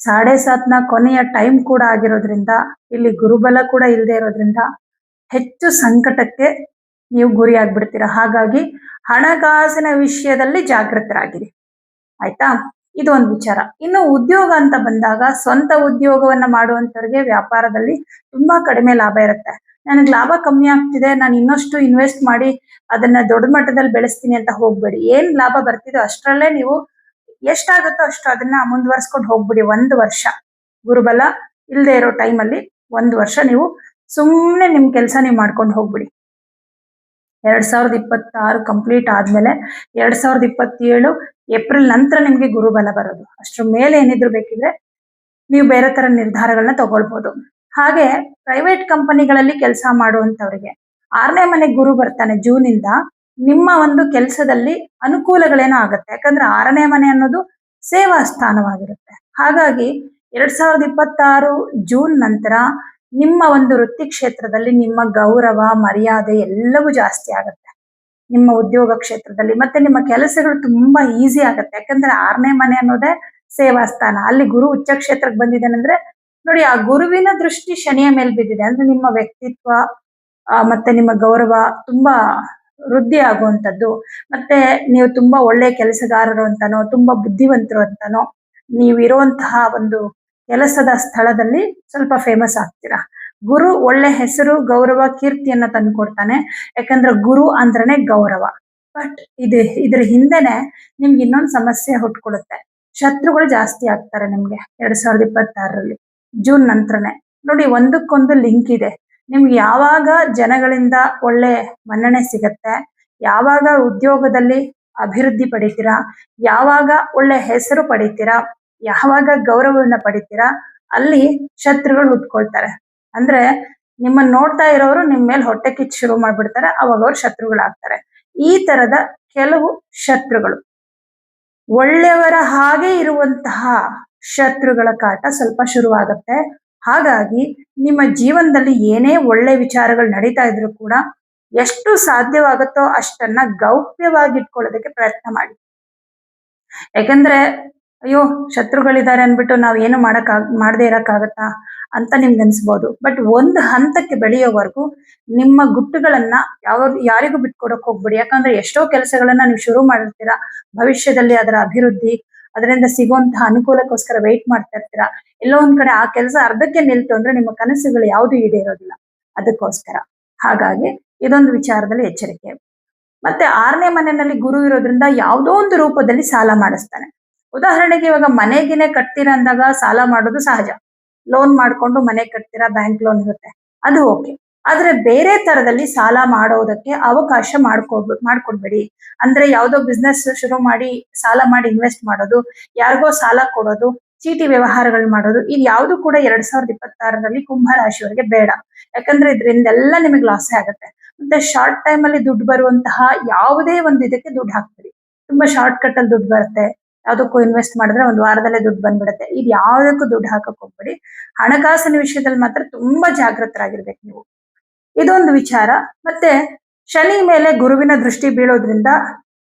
ಸಾಡೆ ಸಾತ್ನ ಕೊನೆಯ ಟೈಮ್ ಕೂಡ ಆಗಿರೋದ್ರಿಂದ ಇಲ್ಲಿ ಗುರುಬಲ ಕೂಡ ಇಲ್ಲದೆ ಇರೋದ್ರಿಂದ ಹೆಚ್ಚು ಸಂಕಟಕ್ಕೆ ನೀವು ಗುರಿ ಆಗ್ಬಿಡ್ತೀರಾ. ಹಾಗಾಗಿ ಹಣಕಾಸಿನ ವಿಷಯದಲ್ಲಿ ಜಾಗೃತರಾಗಿರಿ ಆಯ್ತಾ? ಇದು ಒಂದು ವಿಚಾರ. ಇನ್ನು ಉದ್ಯೋಗ ಅಂತ ಬಂದಾಗ ಸ್ವಂತ ಉದ್ಯೋಗವನ್ನ ಮಾಡುವಂತವ್ರಿಗೆ ವ್ಯಾಪಾರದಲ್ಲಿ ತುಂಬಾ ಕಡಿಮೆ ಲಾಭ ಇರುತ್ತೆ. ನನಗೆ ಲಾಭ ಕಮ್ಮಿ ಆಗ್ತಿದೆ, ನಾನು ಇನ್ನಷ್ಟು ಇನ್ವೆಸ್ಟ್ ಮಾಡಿ ಅದನ್ನ ದೊಡ್ಡ ಮಟ್ಟದಲ್ಲಿ ಬೆಳೆಸ್ತೀನಿ ಅಂತ ಹೋಗ್ಬೇಡಿ. ಏನ್ ಲಾಭ ಬರ್ತಿದೋ ಅಷ್ಟರಲ್ಲೇ ನೀವು ಎಷ್ಟಾಗುತ್ತೋ ಅಷ್ಟು ಅದನ್ನ ಮುಂದುವರ್ಸ್ಕೊಂಡು ಹೋಗ್ಬಿಡಿ ಒಂದು ವರ್ಷ. ಗುರುಬಲ ಇಲ್ಲದೆ ಇರೋ ಟೈಮಲ್ಲಿ ಒಂದು ವರ್ಷ ನೀವು ಸುಮ್ಮನೆ ನಿಮ್ ಕೆಲಸ ನೀವು ಮಾಡ್ಕೊಂಡು ಹೋಗ್ಬಿಡಿ. ಎರಡ್ ಸಾವಿರದ ಇಪ್ಪತ್ತಾರು ಕಂಪ್ಲೀಟ್ ಆದ್ಮೇಲೆ ಎರಡ್ ಸಾವಿರದ ಇಪ್ಪತ್ತೇಳು ಏಪ್ರಿಲ್ ನಂತರ ನಿಮ್ಗೆ ಗುರುಬಲ ಬರೋದು. ಅಷ್ಟ್ರ ಮೇಲೆ ಏನಿದ್ರು ಬೇಕಿದ್ರೆ ನೀವು ಬೇರೆ ತರ ನಿರ್ಧಾರಗಳನ್ನ ತಗೊಳ್ಬಹುದು ಹಾಗೆ ಪ್ರೈವೇಟ್ ಕಂಪನಿಗಳಲ್ಲಿ ಕೆಲಸ ಮಾಡುವಂತವ್ರಿಗೆ ಆರನೇ ಮನೆ ಗುರು ಬರ್ತಾನೆ ಜೂನ್ ಇಂದ ನಿಮ್ಮ ಒಂದು ಕೆಲಸದಲ್ಲಿ ಅನುಕೂಲಗಳೇನೋ ಆಗುತ್ತೆ. ಯಾಕಂದ್ರೆ ಆರನೇ ಮನೆ ಅನ್ನೋದು ಸೇವಾ ಸ್ಥಾನವಾಗಿರುತ್ತೆ. ಹಾಗಾಗಿ ಎರಡ್ ಸಾವಿರದ ಇಪ್ಪತ್ತಾರು ಜೂನ್ ನಂತರ ನಿಮ್ಮ ಒಂದು ವೃತ್ತಿ ಕ್ಷೇತ್ರದಲ್ಲಿ ನಿಮ್ಮ ಗೌರವ, ಮರ್ಯಾದೆ ಎಲ್ಲವೂ ಜಾಸ್ತಿ ಆಗುತ್ತೆ. ನಿಮ್ಮ ಉದ್ಯೋಗ ಕ್ಷೇತ್ರದಲ್ಲಿ ಮತ್ತೆ ನಿಮ್ಮ ಕೆಲಸಗಳು ತುಂಬಾ ಈಸಿ ಆಗುತ್ತೆ. ಯಾಕಂದ್ರೆ ಆರನೇ ಮನೆ ಅನ್ನೋದೇ ಸೇವಾ ಸ್ಥಾನ. ಅಲ್ಲಿ ಗುರು ಉಚ್ಚ ಕ್ಷೇತ್ರಕ್ಕೆ ಬಂದಿದ್ದಾನಂದ್ರೆ ನೋಡಿ, ಆ ಗುರುವಿನ ದೃಷ್ಟಿ ಶನಿಯ ಮೇಲೆ ಬಿದ್ದಿದೆ. ಅಂದ್ರೆ ನಿಮ್ಮ ವ್ಯಕ್ತಿತ್ವ ಮತ್ತೆ ನಿಮ್ಮ ಗೌರವ ತುಂಬಾ ವೃದ್ಧಿ ಆಗುವಂಥದ್ದು. ಮತ್ತೆ ನೀವು ತುಂಬಾ ಒಳ್ಳೆ ಕೆಲಸಗಾರರು ಅಂತನೋ, ತುಂಬಾ ಬುದ್ಧಿವಂತರು ಅಂತಾನೋ ನೀವು ಇರುವಂತಹ ಒಂದು ಕೆಲಸದ ಸ್ಥಳದಲ್ಲಿ ಸ್ವಲ್ಪ ಫೇಮಸ್ ಆಗ್ತೀರಾ? ಗುರು ಒಳ್ಳೆ ಹೆಸರು, ಗೌರವ, ಕೀರ್ತಿಯನ್ನ ತಂದ್ಕೊಡ್ತಾನೆ ಯಾಕಂದ್ರೆ ಗುರು ಅಂದ್ರನೆ ಗೌರವ. ಬಟ್ ಇದು, ಇದ್ರ ಹಿಂದೆನೆ ನಿಮ್ಗೆ ಇನ್ನೊಂದು ಸಮಸ್ಯೆ ಹುಟ್ಕೊಡುತ್ತೆ ಶತ್ರುಗಳು ಜಾಸ್ತಿ ಆಗ್ತಾರೆ ನಿಮ್ಗೆ, ಎರಡ್ ಸಾವಿರದ ಇಪ್ಪತ್ತಾರರಲ್ಲಿ. ಜೂನ್ ನಂತರನೇ. ನೋಡಿ, ಒಂದಕ್ಕೊಂದು ಲಿಂಕ್ ಇದೆ. ನಿಮ್ಗೆ ಯಾವಾಗ ಜನಗಳಿಂದ ಒಳ್ಳೆ ಮನ್ನಣೆ ಸಿಗತ್ತೆ, ಯಾವಾಗ ಉದ್ಯೋಗದಲ್ಲಿ ಅಭಿವೃದ್ಧಿ ಪಡಿತೀರಾ, ಯಾವಾಗ ಒಳ್ಳೆ ಹೆಸರು ಪಡಿತೀರಾ, ಯಾವಾಗ ಗೌರವವನ್ನ ಪಡಿತೀರಾ, ಅಲ್ಲಿ ಶತ್ರುಗಳು ಹುಟ್ಕೊಳ್ತಾರೆ ಅಂದ್ರೆ ನಿಮ್ಮನ್ನ ನೋಡ್ತಾ ಇರೋರು ನಿಮ್ ಮೇಲೆ ಹೊಟ್ಟೆ ಕಿಚ್ಚು ಶುರು ಮಾಡ್ಬಿಡ್ತಾರೆ, ಅವಾಗ ಅವ್ರು ಶತ್ರುಗಳಾಗ್ತಾರೆ. ಈ ತರದ ಕೆಲವು ಶತ್ರುಗಳು. ಒಳ್ಳೆಯವರ ಹಾಗೆ ಇರುವಂತಹ ಶತ್ರುಗಳ ಕಾಟ ಸ್ವಲ್ಪ ಶುರುವಾಗುತ್ತೆ. ಹಾಗಾಗಿ ನಿಮ್ಮ ಜೀವನದಲ್ಲಿ ಏನೇ ಒಳ್ಳೆ ವಿಚಾರಗಳು ನಡೀತಾ ಇದ್ರು ಕೂಡ ಎಷ್ಟು ಸಾಧ್ಯವಾಗುತ್ತೋ ಅಷ್ಟನ್ನ ಗೌಪ್ಯವಾಗಿ ಇಟ್ಕೊಳ್ಳೋದಕ್ಕೆ ಪ್ರಯತ್ನ ಮಾಡಿ. ಯಾಕಂದ್ರೆ, ಅಯ್ಯೋ, ಶತ್ರುಗಳಿದ್ದಾರೆ ಅನ್ಬಿಟ್ಟು ನಾವ್ ಏನು ಮಾಡಕ್ ಮಾಡದೆ ಇರಕ್ಕಾಗತ್ತಾ ಅಂತ ನಿಮ್ಗೆ ಅನ್ಸ್ಬೋದು. ಬಟ್ ಒಂದು ಹಂತಕ್ಕೆ ಬೆಳೆಯೋವರೆಗೂ ನಿಮ್ಮ ಗುಟ್ಟುಗಳನ್ನ ಯಾವ ಯಾರಿಗೂ ಬಿಟ್ಕೊಡಕ್ ಹೋಗ್ಬೇಡಿ. ಯಾಕಂದ್ರೆ ಎಷ್ಟೋ ಕೆಲಸಗಳನ್ನ ನೀವು ಶುರು ಮಾಡಿರ್ತೀರಾ. ಭವಿಷ್ಯದಲ್ಲಿ ಅದರ ಅಭಿವೃದ್ಧಿ ಅದರಿಂದ ಸಿಗುವಂತಹ ಅನುಕೂಲಕ್ಕೋಸ್ಕರ ವೆಯ್ಟ್ ಮಾಡ್ತಾ ಇರ್ತೀರಾ? ಎಲ್ಲೋ ಒಂದ್ ಕಡೆ ಆ ಕೆಲಸ ಅರ್ಧಕ್ಕೆ ನಿಲ್ತು ಅಂದ್ರೆ ನಿಮ್ಮ ಕನಸುಗಳು ಯಾವುದು ಈಡೇರೋದಿಲ್ಲ. ಅದಕ್ಕೋಸ್ಕರ. ಹಾಗಾಗಿ ಇದೊಂದು ವಿಚಾರದಲ್ಲಿ ಎಚ್ಚರಿಕೆ. ಮತ್ತೆ ಆರನೇ ಮನೆಯಲ್ಲಿ ಗುರು ಇರೋದ್ರಿಂದ ಯಾವುದೋ ಒಂದು ರೂಪದಲ್ಲಿ ಸಾಲ ಮಾಡಿಸ್ತಾನೆ. ಉದಾಹರಣೆಗೆ ಇವಾಗ ಮನೆಗಿನೇ ಕಟ್ತೀರಾ ಅಂದಾಗ ಸಾಲ ಮಾಡೋದು ಸಹಜ. ಲೋನ್ ಮಾಡ್ಕೊಂಡು ಮನೆ ಕಟ್ತೀರಾ ಬ್ಯಾಂಕ್ ಲೋನ್ ಇರುತ್ತೆ. ಅದು ಓಕೆ ಆದ್ರೆ ಬೇರೆ ತರದಲ್ಲಿ ಸಾಲ ಮಾಡೋದಕ್ಕೆ ಅವಕಾಶ ಮಾಡ್ಕೋ ಮಾಡ್ಕೊಡ್ಬೇಡಿ. ಅಂದ್ರೆ ಯಾವುದೋ ಬಿಸ್ನೆಸ್ ಶುರು ಮಾಡಿ ಸಾಲ ಮಾಡಿ ಇನ್ವೆಸ್ಟ್ ಮಾಡೋದು, ಯಾರಿಗೋ ಸಾಲ ಕೊಡೋದು, ಚೀಟಿ ವ್ಯವಹಾರಗಳು ಮಾಡೋದು, ಇದು ಯಾವುದು ಕೂಡ ಎರಡ್ ಸಾವಿರದ ಇಪ್ಪತ್ತಾರರಲ್ಲಿ ಕುಂಭ ರಾಶಿಯವರಿಗೆ ಬೇಡ. ಯಾಕಂದ್ರೆ ಇದರಿಂದೆಲ್ಲ ನಿಮಗೆ ಲಾಸೇ ಆಗುತ್ತೆ. ಮತ್ತೆ ಶಾರ್ಟ್ ಟೈಮ್ ಅಲ್ಲಿ ದುಡ್ಡು ಬರುವಂತಹ ಯಾವುದೇ ಒಂದು ಇದಕ್ಕೆ ದುಡ್ಡು ಹಾಕ್ತೀರಿ ತುಂಬಾ ಶಾರ್ಟ್ ಕಟ್ ಅಲ್ಲಿ ದುಡ್ಡು ಬರುತ್ತೆ. ಯಾವುದಕ್ಕೂ ಇನ್ವೆಸ್ಟ್ ಮಾಡಿದ್ರೆ ಒಂದು ವಾರದಲ್ಲೇ ದುಡ್ಡು ಬಂದ್ಬಿಡುತ್ತೆ. ಇದು ಯಾವ್ದಕ್ಕೂ ದುಡ್ಡು ಹಾಕಕ್ ಹೋಗ್ಬೇಡಿ. ಹಣಕಾಸಿನ ವಿಷಯದಲ್ಲಿ ಮಾತ್ರ ತುಂಬಾ ಜಾಗೃತರಾಗಿರ್ಬೇಕು ನೀವು. ಇದೊಂದು ವಿಚಾರ. ಮತ್ತೆ ಶನಿ ಮೇಲೆ ಗುರುವಿನ ದೃಷ್ಟಿ ಬೀಳೋದ್ರಿಂದ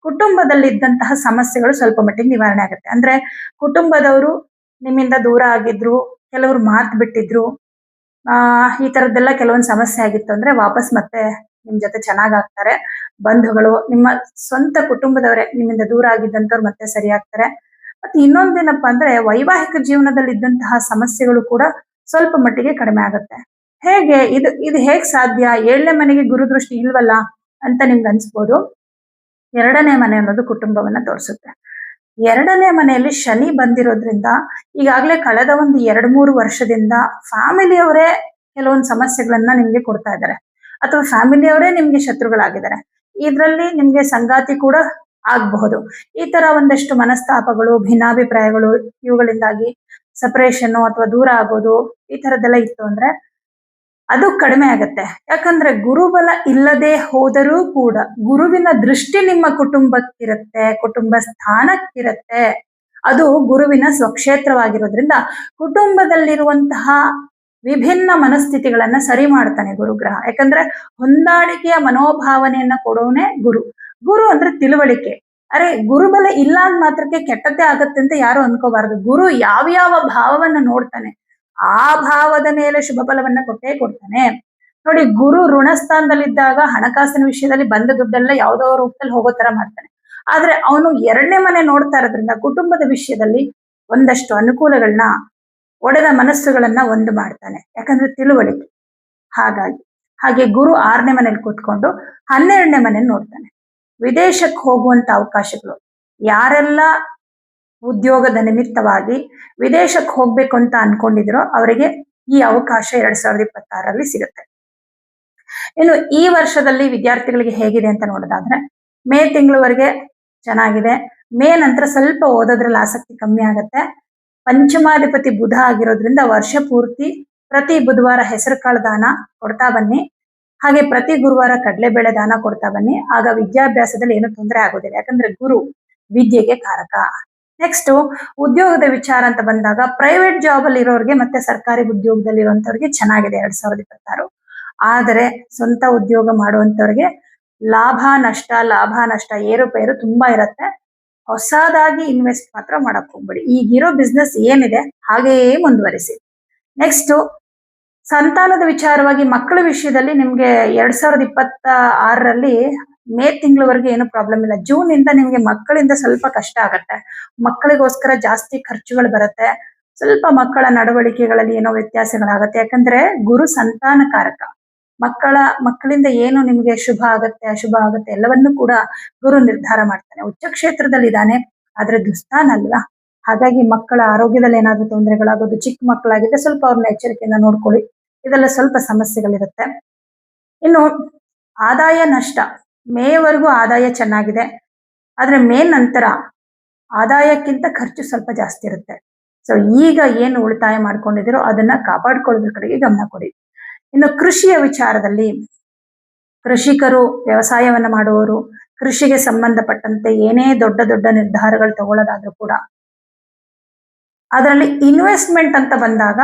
ಕುಟುಂಬದಲ್ಲಿ ಇದ್ದಂತಹ ಸಮಸ್ಯೆಗಳು ಸ್ವಲ್ಪ ಮಟ್ಟಿಗೆ ನಿವಾರಣೆ ಆಗುತ್ತೆ. ಅಂದ್ರೆ ಕುಟುಂಬದವರು ನಿಮ್ಮಿಂದ ದೂರ ಆಗಿದ್ರು, ಕೆಲವರು ಮಾತು ಬಿಟ್ಟಿದ್ರು, ಆ, ಈ ತರದ್ದೆಲ್ಲ ಕೆಲವೊಂದು ಸಮಸ್ಯೆ ಆಗಿತ್ತು ಅಂದ್ರೆ ವಾಪಸ್ ಮತ್ತೆ ನಿಮ್ ಜೊತೆ ಚೆನ್ನಾಗ್ ಆಗ್ತಾರೆ. ಬಂಧುಗಳು, ನಿಮ್ಮ ಸ್ವಂತ ಕುಟುಂಬದವರೇ ನಿಮ್ಮಿಂದ ದೂರ ಆಗಿದ್ದಂಥವ್ರು ಮತ್ತೆ ಸರಿ ಆಗ್ತಾರೆ ಮತ್ತೆ ಇನ್ನೊಂದೇನಪ್ಪಾ ಅಂದ್ರೆ ವೈವಾಹಿಕ ಜೀವನದಲ್ಲಿ ಇದ್ದಂತಹ ಸಮಸ್ಯೆಗಳು ಕೂಡ ಸ್ವಲ್ಪ ಮಟ್ಟಿಗೆ ಕಡಿಮೆ ಆಗುತ್ತೆ. ಹೇಗೆ ಇದು ಇದು ಹೇಗ್ ಸಾಧ್ಯ? ಏಳನೇ ಮನೆಗೆ ಗುರುದೃಷ್ಟಿ ಇಲ್ವಲ್ಲ ಅಂತ ನಿಮ್ಗೆ ಅನ್ಸ್ಬೋದು? ಎರಡನೇ ಮನೆ ಅನ್ನೋದು ಕುಟುಂಬವನ್ನ ತೋರಿಸುತ್ತೆ. ಎರಡನೇ ಮನೆಯಲ್ಲಿ ಶನಿ ಬಂದಿರೋದ್ರಿಂದ ಈಗಾಗಲೇ ಕಳೆದ ಒಂದು ಎರಡ್ ಮೂರು ವರ್ಷದಿಂದ ಫ್ಯಾಮಿಲಿಯವರೇ ಕೆಲವೊಂದು ಸಮಸ್ಯೆಗಳನ್ನ ನಿಮ್ಗೆ ಕೊಡ್ತಾ ಇದ್ದಾರೆ. ಅಥವಾ ಫ್ಯಾಮಿಲಿಯವರೇ ನಿಮ್ಗೆ ಶತ್ರುಗಳಾಗಿದ್ದಾರೆ. ಇದರಲ್ಲಿ ನಿಮ್ಗೆ ಸಂಗಾತಿ ಕೂಡ ಆಗಬಹುದು. ಈ ತರ ಒಂದಷ್ಟು ಮನಸ್ತಾಪಗಳು, ಭಿನ್ನಾಭಿಪ್ರಾಯಗಳು ಇವುಗಳಿಂದಾಗಿ ಸಪರೇಷನ್ ಅಥವಾ ದೂರ ಆಗೋದು ಈ ತರದ್ದೆಲ್ಲ ಇತ್ತು ಅಂದ್ರೆ ಅದು ಕಡಿಮೆ ಆಗತ್ತೆ. ಯಾಕಂದ್ರೆ ಗುರುಬಲ ಇಲ್ಲದೆ ಹೋದರೂ ಕೂಡ ಗುರುವಿನ ದೃಷ್ಟಿ ನಿಮ್ಮ ಕುಟುಂಬಕ್ಕಿರುತ್ತೆ, ಕುಟುಂಬ ಸ್ಥಾನಕ್ಕಿರುತ್ತೆ. ಅದು ಗುರುವಿನ ಸ್ವಕ್ಷೇತ್ರವಾಗಿರೋದ್ರಿಂದ ಕುಟುಂಬದಲ್ಲಿರುವಂತಹ ವಿಭಿನ್ನ ಮನಸ್ಥಿತಿಗಳನ್ನ ಸರಿ ಮಾಡ್ತಾನೆ ಗುರುಗ್ರಹ. ಯಾಕಂದ್ರೆ ಹೊಂದಾಣಿಕೆಯ ಮನೋಭಾವನೆಯನ್ನ ಕೊಡೋನೇ ಗುರು. ಗುರು ಅಂದ್ರೆ ತಿಳುವಳಿಕೆ. ಅರೆ, ಗುರುಬಲ ಇಲ್ಲ ಅಂದ್ ಮಾತ್ರಕ್ಕೆ ಕೆಟ್ಟದ್ದೇ ಆಗತ್ತೆ ಅಂತ ಯಾರು ಅನ್ಕೋಬಾರದು. ಗುರು ಯಾವ ಯಾವ ಭಾವವನ್ನ ನೋಡ್ತಾನೆ ಆ ಭಾವದ ಮೇಲೆ ಶುಭ ಫಲವನ್ನ ಕೊಟ್ಟೇ ಕೊಡ್ತಾನೆ. ನೋಡಿ, ಗುರು ಋಣಸ್ಥಾನದಲ್ಲಿದ್ದಾಗ ಹಣಕಾಸಿನ ವಿಷಯದಲ್ಲಿ ಬಂದ ದುಡ್ಡೆಲ್ಲ ಯಾವ್ದೋ ರೂಪದಲ್ಲಿ ಹೋಗೋ ತರ ಮಾಡ್ತಾನೆ. ಆದ್ರೆ ಅವನು ಎರಡನೇ ಮನೆ ನೋಡ್ತಾ ಇರೋದ್ರಿಂದ ಕುಟುಂಬದ ವಿಷಯದಲ್ಲಿ ಒಂದಷ್ಟು ಅನುಕೂಲಗಳನ್ನ ಒಡೆದ ಮನಸ್ಸುಗಳನ್ನ ಒಂದು ಮಾಡ್ತಾನೆ. ಯಾಕಂದ್ರೆ ತಿಳುವಳಿಕೆ. ಹಾಗಾಗಿ. ಹಾಗೆ ಗುರು ಆರನೇ ಮನೇಲಿ ಕೂತ್ಕೊಂಡು ಹನ್ನೆರಡನೇ ಮನೆ ನೋಡ್ತಾನೆ. ವಿದೇಶಕ್ಕೆ ಹೋಗುವಂತ ಅವಕಾಶಗಳು. ಯಾರೆಲ್ಲ ಉದ್ಯೋಗದ ನಿಮಿತ್ತವಾಗಿ ವಿದೇಶಕ್ಕೆ ಹೋಗ್ಬೇಕು ಅಂತ ಅನ್ಕೊಂಡಿದ್ರು ಅವರಿಗೆ ಈ ಅವಕಾಶ ಎರಡ್ ಸಾವಿರದ ಇಪ್ಪತ್ತಾರರಲ್ಲಿ ಸಿಗುತ್ತೆ. ಇನ್ನು ಈ ವರ್ಷದಲ್ಲಿ ವಿದ್ಯಾರ್ಥಿಗಳಿಗೆ ಹೇಗಿದೆ ಅಂತ ನೋಡೋದಾದ್ರೆ, ಮೇ ತಿಂಗಳವರೆಗೆ ಚೆನ್ನಾಗಿದೆ. ಮೇ ನಂತರ ಸ್ವಲ್ಪ ಓದೋದ್ರಲ್ಲಿ ಆಸಕ್ತಿ ಕಮ್ಮಿ ಆಗುತ್ತೆ. ಪಂಚಮಾಧಿಪತಿ ಬುಧ ಆಗಿರೋದ್ರಿಂದ ವರ್ಷ ಪೂರ್ತಿ ಪ್ರತಿ ಬುಧವಾರ ಹೆಸರು ಕಾಳು ದಾನ ಕೊಡ್ತಾ ಬನ್ನಿ. ಹಾಗೆ ಪ್ರತಿ ಗುರುವಾರ ಕಡಲೆಬೇಳೆ ದಾನ ಕೊಡ್ತಾ ಬನ್ನಿ. ಆಗ ವಿದ್ಯಾಭ್ಯಾಸದಲ್ಲಿ ಏನು ತೊಂದರೆ ಆಗೋದಿಲ್ಲ. ಯಾಕಂದ್ರೆ ಗುರು ವಿದ್ಯೆಗೆ ಕಾರಕ. ನೆಕ್ಸ್ಟ್ ಉದ್ಯೋಗದ ವಿಚಾರ ಅಂತ ಬಂದಾಗ ಪ್ರೈವೇಟ್ ಜಾಬ್ ಅಲ್ಲಿ ಇರೋರಿಗೆ ಮತ್ತೆ ಸರ್ಕಾರಿ ಉದ್ಯೋಗದಲ್ಲಿ ಇರುವಂತವ್ರಿಗೆ ಚೆನ್ನಾಗಿದೆ ಎರಡ್ ಸಾವಿರದ ಇಪ್ಪತ್ತಾರು. ಆದರೆ ಸ್ವಂತ ಉದ್ಯೋಗ ಮಾಡುವಂತವ್ರಿಗೆ ಲಾಭ, ನಷ್ಟ ಲಾಭ, ನಷ್ಟ ಏರುಪೇರು ತುಂಬಾ ಇರತ್ತೆ. ಹೊಸದಾಗಿ ಇನ್ವೆಸ್ಟ್ ಮಾತ್ರ ಮಾಡಕ್ ಹೋಗ್ಬೇಡಿ. ಈಗಿರೋ ಬಿಸ್ನೆಸ್ ಏನಿದೆ ಹಾಗೆಯೇ ಮುಂದುವರಿಸಿ. ನೆಕ್ಸ್ಟ್ ಸಂತಾನದ ವಿಚಾರವಾಗಿ ಮಕ್ಕಳ ವಿಷಯದಲ್ಲಿ ನಿಮ್ಗೆ ಎರಡ್ ಸಾವಿರದ ಇಪ್ಪತ್ತ ಆರರಲ್ಲಿ ಮೇ ತಿಂಗಳವರೆಗೆ ಏನು ಪ್ರಾಬ್ಲಮ್ ಇಲ್ಲ. ಜೂನ್ ಇಂದ ನಿಮಗೆ ಮಕ್ಕಳಿಂದ ಸ್ವಲ್ಪ ಕಷ್ಟ ಆಗತ್ತೆ. ಮಕ್ಕಳಿಗೋಸ್ಕರ ಜಾಸ್ತಿ ಖರ್ಚುಗಳು ಬರುತ್ತೆ. ಸ್ವಲ್ಪ ಮಕ್ಕಳ ನಡವಳಿಕೆಗಳಲ್ಲಿ ಏನೋ ವ್ಯತ್ಯಾಸಗಳಾಗತ್ತೆ. ಯಾಕಂದ್ರೆ ಗುರು ಸಂತಾನಕಾರಕ. ಮಕ್ಕಳ, ಮಕ್ಕಳಿಂದ ಏನು ನಿಮಗೆ ಶುಭ ಆಗತ್ತೆ, ಅಶುಭ ಆಗತ್ತೆ, ಎಲ್ಲವನ್ನೂ ಕೂಡ ಗುರು ನಿರ್ಧಾರ ಮಾಡ್ತಾನೆ. ಉಚ್ಚ ಕ್ಷೇತ್ರದಲ್ಲಿ ಇದ್ದಾನೆ ಆದ್ರೆ ದುಸ್ತಾನ ಅಲ್ವಾ? ಹಾಗಾಗಿ ಮಕ್ಕಳ ಆರೋಗ್ಯದಲ್ಲಿ ಏನಾದ್ರೂ ತೊಂದರೆಗಳಾಗೋದು, ಚಿಕ್ಕ ಮಕ್ಕಳಾಗಿದ್ರೆ ಸ್ವಲ್ಪ ಅವ್ರನ್ನ ಎಚ್ಚರಿಕೆಯಿಂದ ನೋಡ್ಕೊಳ್ಳಿ. ಇದೆಲ್ಲ ಸ್ವಲ್ಪ ಸಮಸ್ಯೆಗಳಿರುತ್ತೆ. ಇನ್ನು ಆದಾಯ ನಷ್ಟ. ಮೇವರೆಗೂ ಆದಾಯ ಚೆನ್ನಾಗಿದೆ. ಆದರೆ ಮೇ ನಂತರ ಆದಾಯಕ್ಕಿಂತ ಖರ್ಚು ಸ್ವಲ್ಪ ಜಾಸ್ತಿ ಇರುತ್ತೆ. ಸೊ ಈಗ ಏನು ಉಳಿತಾಯ ಮಾಡ್ಕೊಂಡಿದ್ದೀರೋ ಅದನ್ನ ಕಾಪಾಡ್ಕೊಳ್ಳೋದ್ರ ಕಡೆಗೆ ಗಮನ ಕೊಡಿ. ಇನ್ನು ಕೃಷಿಯ ವಿಚಾರದಲ್ಲಿ ಕೃಷಿಕರು ವ್ಯವಸಾಯವನ್ನ ಮಾಡುವವರು, ಕೃಷಿಗೆ ಸಂಬಂಧಪಟ್ಟಂತೆ ಏನೇ ದೊಡ್ಡ ದೊಡ್ಡ ನಿರ್ಧಾರಗಳು ತಗೊಳ್ಳೋದಾದ್ರೂ ಕೂಡ ಅದರಲ್ಲಿ ಇನ್ವೆಸ್ಟ್ಮೆಂಟ್ ಅಂತ ಬಂದಾಗ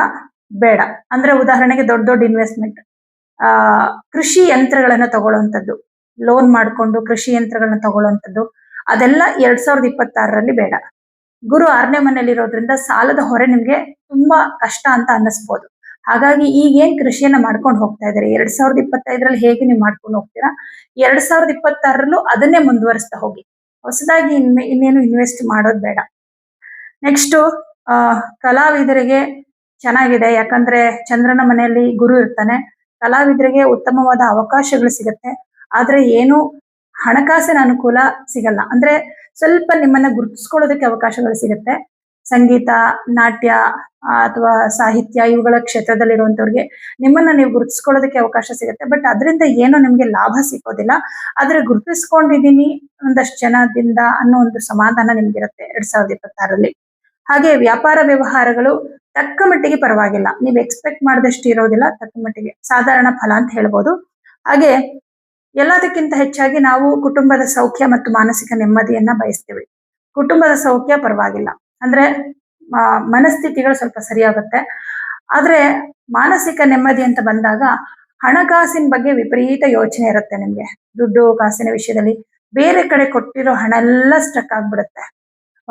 ಬೇಡ. ಅಂದ್ರೆ ಉದಾಹರಣೆಗೆ ದೊಡ್ಡ ದೊಡ್ಡ ಇನ್ವೆಸ್ಟ್ಮೆಂಟ್ ಕೃಷಿ ಯಂತ್ರಗಳನ್ನ ತಗೊಳ್ಳುವಂಥದ್ದು ಲೋನ್ ಮಾಡಿಕೊಂಡು ಕೃಷಿ ಯಂತ್ರಗಳನ್ನ ತಗೊಳ್ಳುವಂಥದ್ದು. ಅದೆಲ್ಲ ಎರಡ್ ಸಾವಿರದ ಇಪ್ಪತ್ತಾರರಲ್ಲಿ ಬೇಡ. ಗುರು ಆರನೇ ಮನೆಯಲ್ಲಿ ಇರೋದ್ರಿಂದ ಸಾಲದ ಹೊರೆ ನಿಮ್ಗೆ ತುಂಬಾ ಕಷ್ಟ ಅಂತ ಅನ್ನಿಸ್ಬೋದು. ಹಾಗಾಗಿ ಈಗ ಏನ್ ಕೃಷಿಯನ್ನ ಮಾಡ್ಕೊಂಡು ಹೋಗ್ತಾ ಇದ್ದಾರೆ? ಎರಡ್ ಸಾವಿರದ ಇಪ್ಪತ್ತೈದರಲ್ಲಿ ಹೇಗೆ ನೀವು ಮಾಡ್ಕೊಂಡು ಹೋಗ್ತೀರಾ? ಎರಡ್ ಸಾವಿರದ ಇಪ್ಪತ್ತಾರರಲ್ಲೂ ಅದನ್ನೇ ಮುಂದುವರಿಸ್ತಾ ಹೋಗಿ. ಹೊಸದಾಗಿ ಇನ್ಮೇ, ಇನ್ನೇನು ಇನ್ವೆಸ್ಟ್ ಮಾಡೋದು ಬೇಡ. ನೆಕ್ಸ್ಟ್ ಕಲಾವಿದರಿಗೆ ಚೆನ್ನಾಗಿದೆ. ಯಾಕಂದ್ರೆ ಚಂದ್ರನ ಮನೆಯಲ್ಲಿ ಗುರು ಇರ್ತಾನೆ. ಕಲಾವಿದರಿಗೆ ಉತ್ತಮವಾದ ಅವಕಾಶಗಳು ಸಿಗುತ್ತೆ. ಆದ್ರೆ ಏನು ಹಣಕಾಸಿನ ಅನುಕೂಲ ಸಿಗಲ್ಲ. ಅಂದ್ರೆ ಸ್ವಲ್ಪ ನಿಮ್ಮನ್ನ ಗುರುತಿಸ್ಕೊಳ್ಳೋದಕ್ಕೆ ಅವಕಾಶಗಳು ಸಿಗುತ್ತೆ. ಸಂಗೀತ, ನಾಟ್ಯ ಅಥವಾ ಸಾಹಿತ್ಯ ಇವುಗಳ ಕ್ಷೇತ್ರದಲ್ಲಿರುವಂತವ್ರಿಗೆ ನಿಮ್ಮನ್ನ ನೀವು ಗುರುತಿಸ್ಕೊಳ್ಳೋದಕ್ಕೆ ಅವಕಾಶ ಸಿಗುತ್ತೆ. ಬಟ್ ಅದರಿಂದ ಏನು ನಿಮ್ಗೆ ಲಾಭ ಸಿಗೋದಿಲ್ಲ. ಆದ್ರೆ ಗುರುತಿಸ್ಕೊಂಡಿದ್ದೀನಿ ಒಂದಷ್ಟು ಜನದಿಂದ ಅನ್ನೋ ಒಂದು ಸಮಾಧಾನ ನಿಮ್ಗಿರುತ್ತೆ ಎರಡ್ ಸಾವಿರದ ಇಪ್ಪತ್ತಾರಲ್ಲಿ. ಹಾಗೆ ವ್ಯಾಪಾರ ವ್ಯವಹಾರಗಳು ತಕ್ಕ ಮಟ್ಟಿಗೆ ಪರವಾಗಿಲ್ಲ. ನೀವು ಎಕ್ಸ್ಪೆಕ್ಟ್ ಮಾಡಿದಷ್ಟು ಇರೋದಿಲ್ಲ ತಕ್ಕ ಮಟ್ಟಿಗೆ ಸಾಧಾರಣ ಫಲ ಅಂತ ಹೇಳ್ಬೋದು. ಹಾಗೆ ಎಲ್ಲದಕ್ಕಿಂತ ಹೆಚ್ಚಾಗಿ ನಾವು ಕುಟುಂಬದ ಸೌಖ್ಯ ಮತ್ತು ಮಾನಸಿಕ ನೆಮ್ಮದಿಯನ್ನ ಬಯಸ್ತೇವೆ. ಕುಟುಂಬದ ಸೌಖ್ಯ ಪರವಾಗಿಲ್ಲ. ಅಂದ್ರೆ ಮನಸ್ಥಿತಿಗಳು ಸ್ವಲ್ಪ ಸರಿಯಾಗುತ್ತೆ. ಆದ್ರೆ, ಮಾನಸಿಕ ನೆಮ್ಮದಿ ಅಂತ ಬಂದಾಗ ಹಣಕಾಸಿನ ಬಗ್ಗೆ ವಿಪರೀತ ಯೋಚನೆ ಇರುತ್ತೆ ನಿಮ್ಗೆ. ದುಡ್ಡು, ಕಾಸಿನ ವಿಷಯದಲ್ಲಿ ಬೇರೆ ಕಡೆ ಕೊಟ್ಟಿರೋ ಹಣ ಎಲ್ಲ ಸ್ಟಕ್ ಆಗ್ಬಿಡುತ್ತೆ.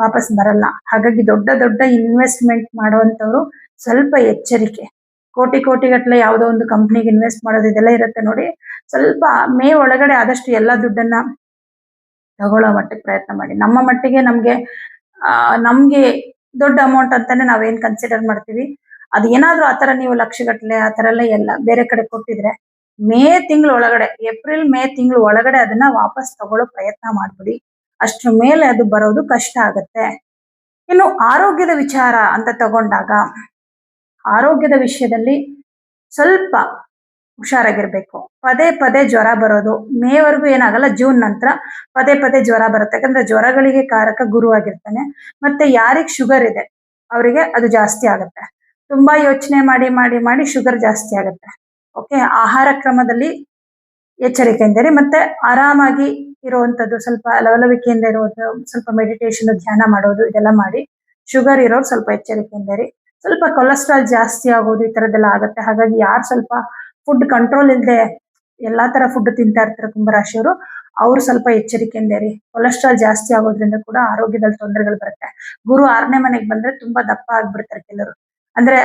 ವಾಪಸ್ ಬರಲ್ಲ. ಹಾಗಾಗಿ ದೊಡ್ಡ ದೊಡ್ಡ ಇನ್ವೆಸ್ಟ್ಮೆಂಟ್ ಮಾಡುವಂತವ್ರು ಸ್ವಲ್ಪ ಎಚ್ಚರಿಕೆ. ಕೋಟಿ ಕೋಟಿ ಗಟ್ಟಲೆ ಯಾವುದೋ ಒಂದು ಕಂಪ್ನಿಗೆ ಇನ್ವೆಸ್ಟ್ ಮಾಡೋದು ಇದೆಲ್ಲ ಇರುತ್ತೆ ನೋಡಿ. ಸ್ವಲ್ಪ ಮೇ ಒಳಗಡೆ ಆದಷ್ಟು ಎಲ್ಲ ದುಡ್ಡನ್ನ ತಗೊಳ್ಳೋ ಮಟ್ಟಿಗೆ ಪ್ರಯತ್ನ ಮಾಡಿ. ನಮ್ಮ ಮಟ್ಟಿಗೆ ನಮ್ಗೆ ನಮ್ಗೆ ದೊಡ್ಡ ಅಮೌಂಟ್ ಅಂತಾನೆ ನಾವೇನ್ ಕನ್ಸಿಡರ್ ಮಾಡ್ತೀವಿ. ಅದು ಏನಾದ್ರೂ ಆತರ ನೀವು ಲಕ್ಷಗಟ್ಟಲೆ ಆ ತರ ಎಲ್ಲ ಎಲ್ಲ ಬೇರೆ ಕಡೆ ಕೊಟ್ಟಿದ್ರೆ ಮೇ ತಿಂಗಳ ಒಳಗಡೆ, ಏಪ್ರಿಲ್, ಮೇ ತಿಂಗಳ ಒಳಗಡೆ ಅದನ್ನ ವಾಪಸ್ ತಗೊಳ್ಳೋ ಪ್ರಯತ್ನ ಮಾಡ್ಬಿಡಿ. ಅಷ್ಟ್ರ ಮೇಲೆ ಅದು ಬರೋದು ಕಷ್ಟ ಆಗತ್ತೆ. ಇನ್ನು ಆರೋಗ್ಯದ ವಿಚಾರ ಅಂತ ತಗೊಂಡಾಗ ಆರೋಗ್ಯದ ವಿಷಯದಲ್ಲಿ ಸ್ವಲ್ಪ ಹುಷಾರಾಗಿರ್ಬೇಕು. ಪದೇ ಪದೇ ಜ್ವರ ಬರೋದು, ಮೇವರೆಗೂ ಏನಾಗಲ್ಲ, ಜೂನ್ ನಂತರ ಪದೇ ಪದೇ ಜ್ವರ ಬರುತ್ತೆ. ಯಾಕಂದ್ರೆ ಜ್ವರಗಳಿಗೆ ಕಾರಕ ಗುರು ಆಗಿರ್ತಾನೆ. ಮತ್ತೆ ಯಾರಿಗ್ ಶುಗರ್ ಇದೆ, ಅವರಿಗೆ ಅದು ಜಾಸ್ತಿ ಆಗುತ್ತೆ. ತುಂಬಾ ಯೋಚನೆ ಮಾಡಿ ಮಾಡಿ ಮಾಡಿ ಶುಗರ್ ಜಾಸ್ತಿ ಆಗುತ್ತೆ. ಓಕೆ ಆಹಾರ ಕ್ರಮದಲ್ಲಿ ಎಚ್ಚರಿಕೆ ಇರಿ ಮತ್ತೆ ಆರಾಮಾಗಿ ಇರುವಂತದ್ದು ಸ್ವಲ್ಪ ಲವಲವಿಕೆಯಿಂದ ಇರುವಂತ ಸ್ವಲ್ಪ ಮೆಡಿಟೇಷನ್ ಧ್ಯಾನ ಮಾಡೋದು, ಇದೆಲ್ಲ ಮಾಡಿ ಶುಗರ್ ಇರೋರು ಸ್ವಲ್ಪ ಎಚ್ಚರಿಕೆ ಇರಿ. ಸ್ವಲ್ಪ ಕೊಲೆಸ್ಟ್ರಾಲ್ ಜಾಸ್ತಿ ಆಗೋದು ಈ ತರದೆಲ್ಲ ಆಗುತ್ತೆ. ಹಾಗಾಗಿ ಯಾರು ಸ್ವಲ್ಪ ಫುಡ್ ಕಂಟ್ರೋಲ್ ಇಲ್ಲದೆ ಎಲ್ಲಾ ತರ ಫುಡ್ ತಿಂತಾ ಇರ್ತಾರೆ ಕುಂಭರಾಶಿಯವರು ಅವ್ರು ಸ್ವಲ್ಪ ಎಚ್ಚರಿಕೆಯಿಂದ ರೀ ಕೊಲೆಸ್ಟ್ರಾಲ್ ಜಾಸ್ತಿ ಆಗೋದ್ರಿಂದ ಕೂಡ ಆರೋಗ್ಯದಲ್ಲಿ ತೊಂದರೆಗಳು ಬರುತ್ತೆ. ಗುರು ಆರನೇ ಮನೆಗೆ ಬಂದ್ರೆ ತುಂಬಾ ದಪ್ಪ ಆಗ್ಬಿಡ್ತಾರೆ ಕೆಲವರು. ಅಂದ್ರೆ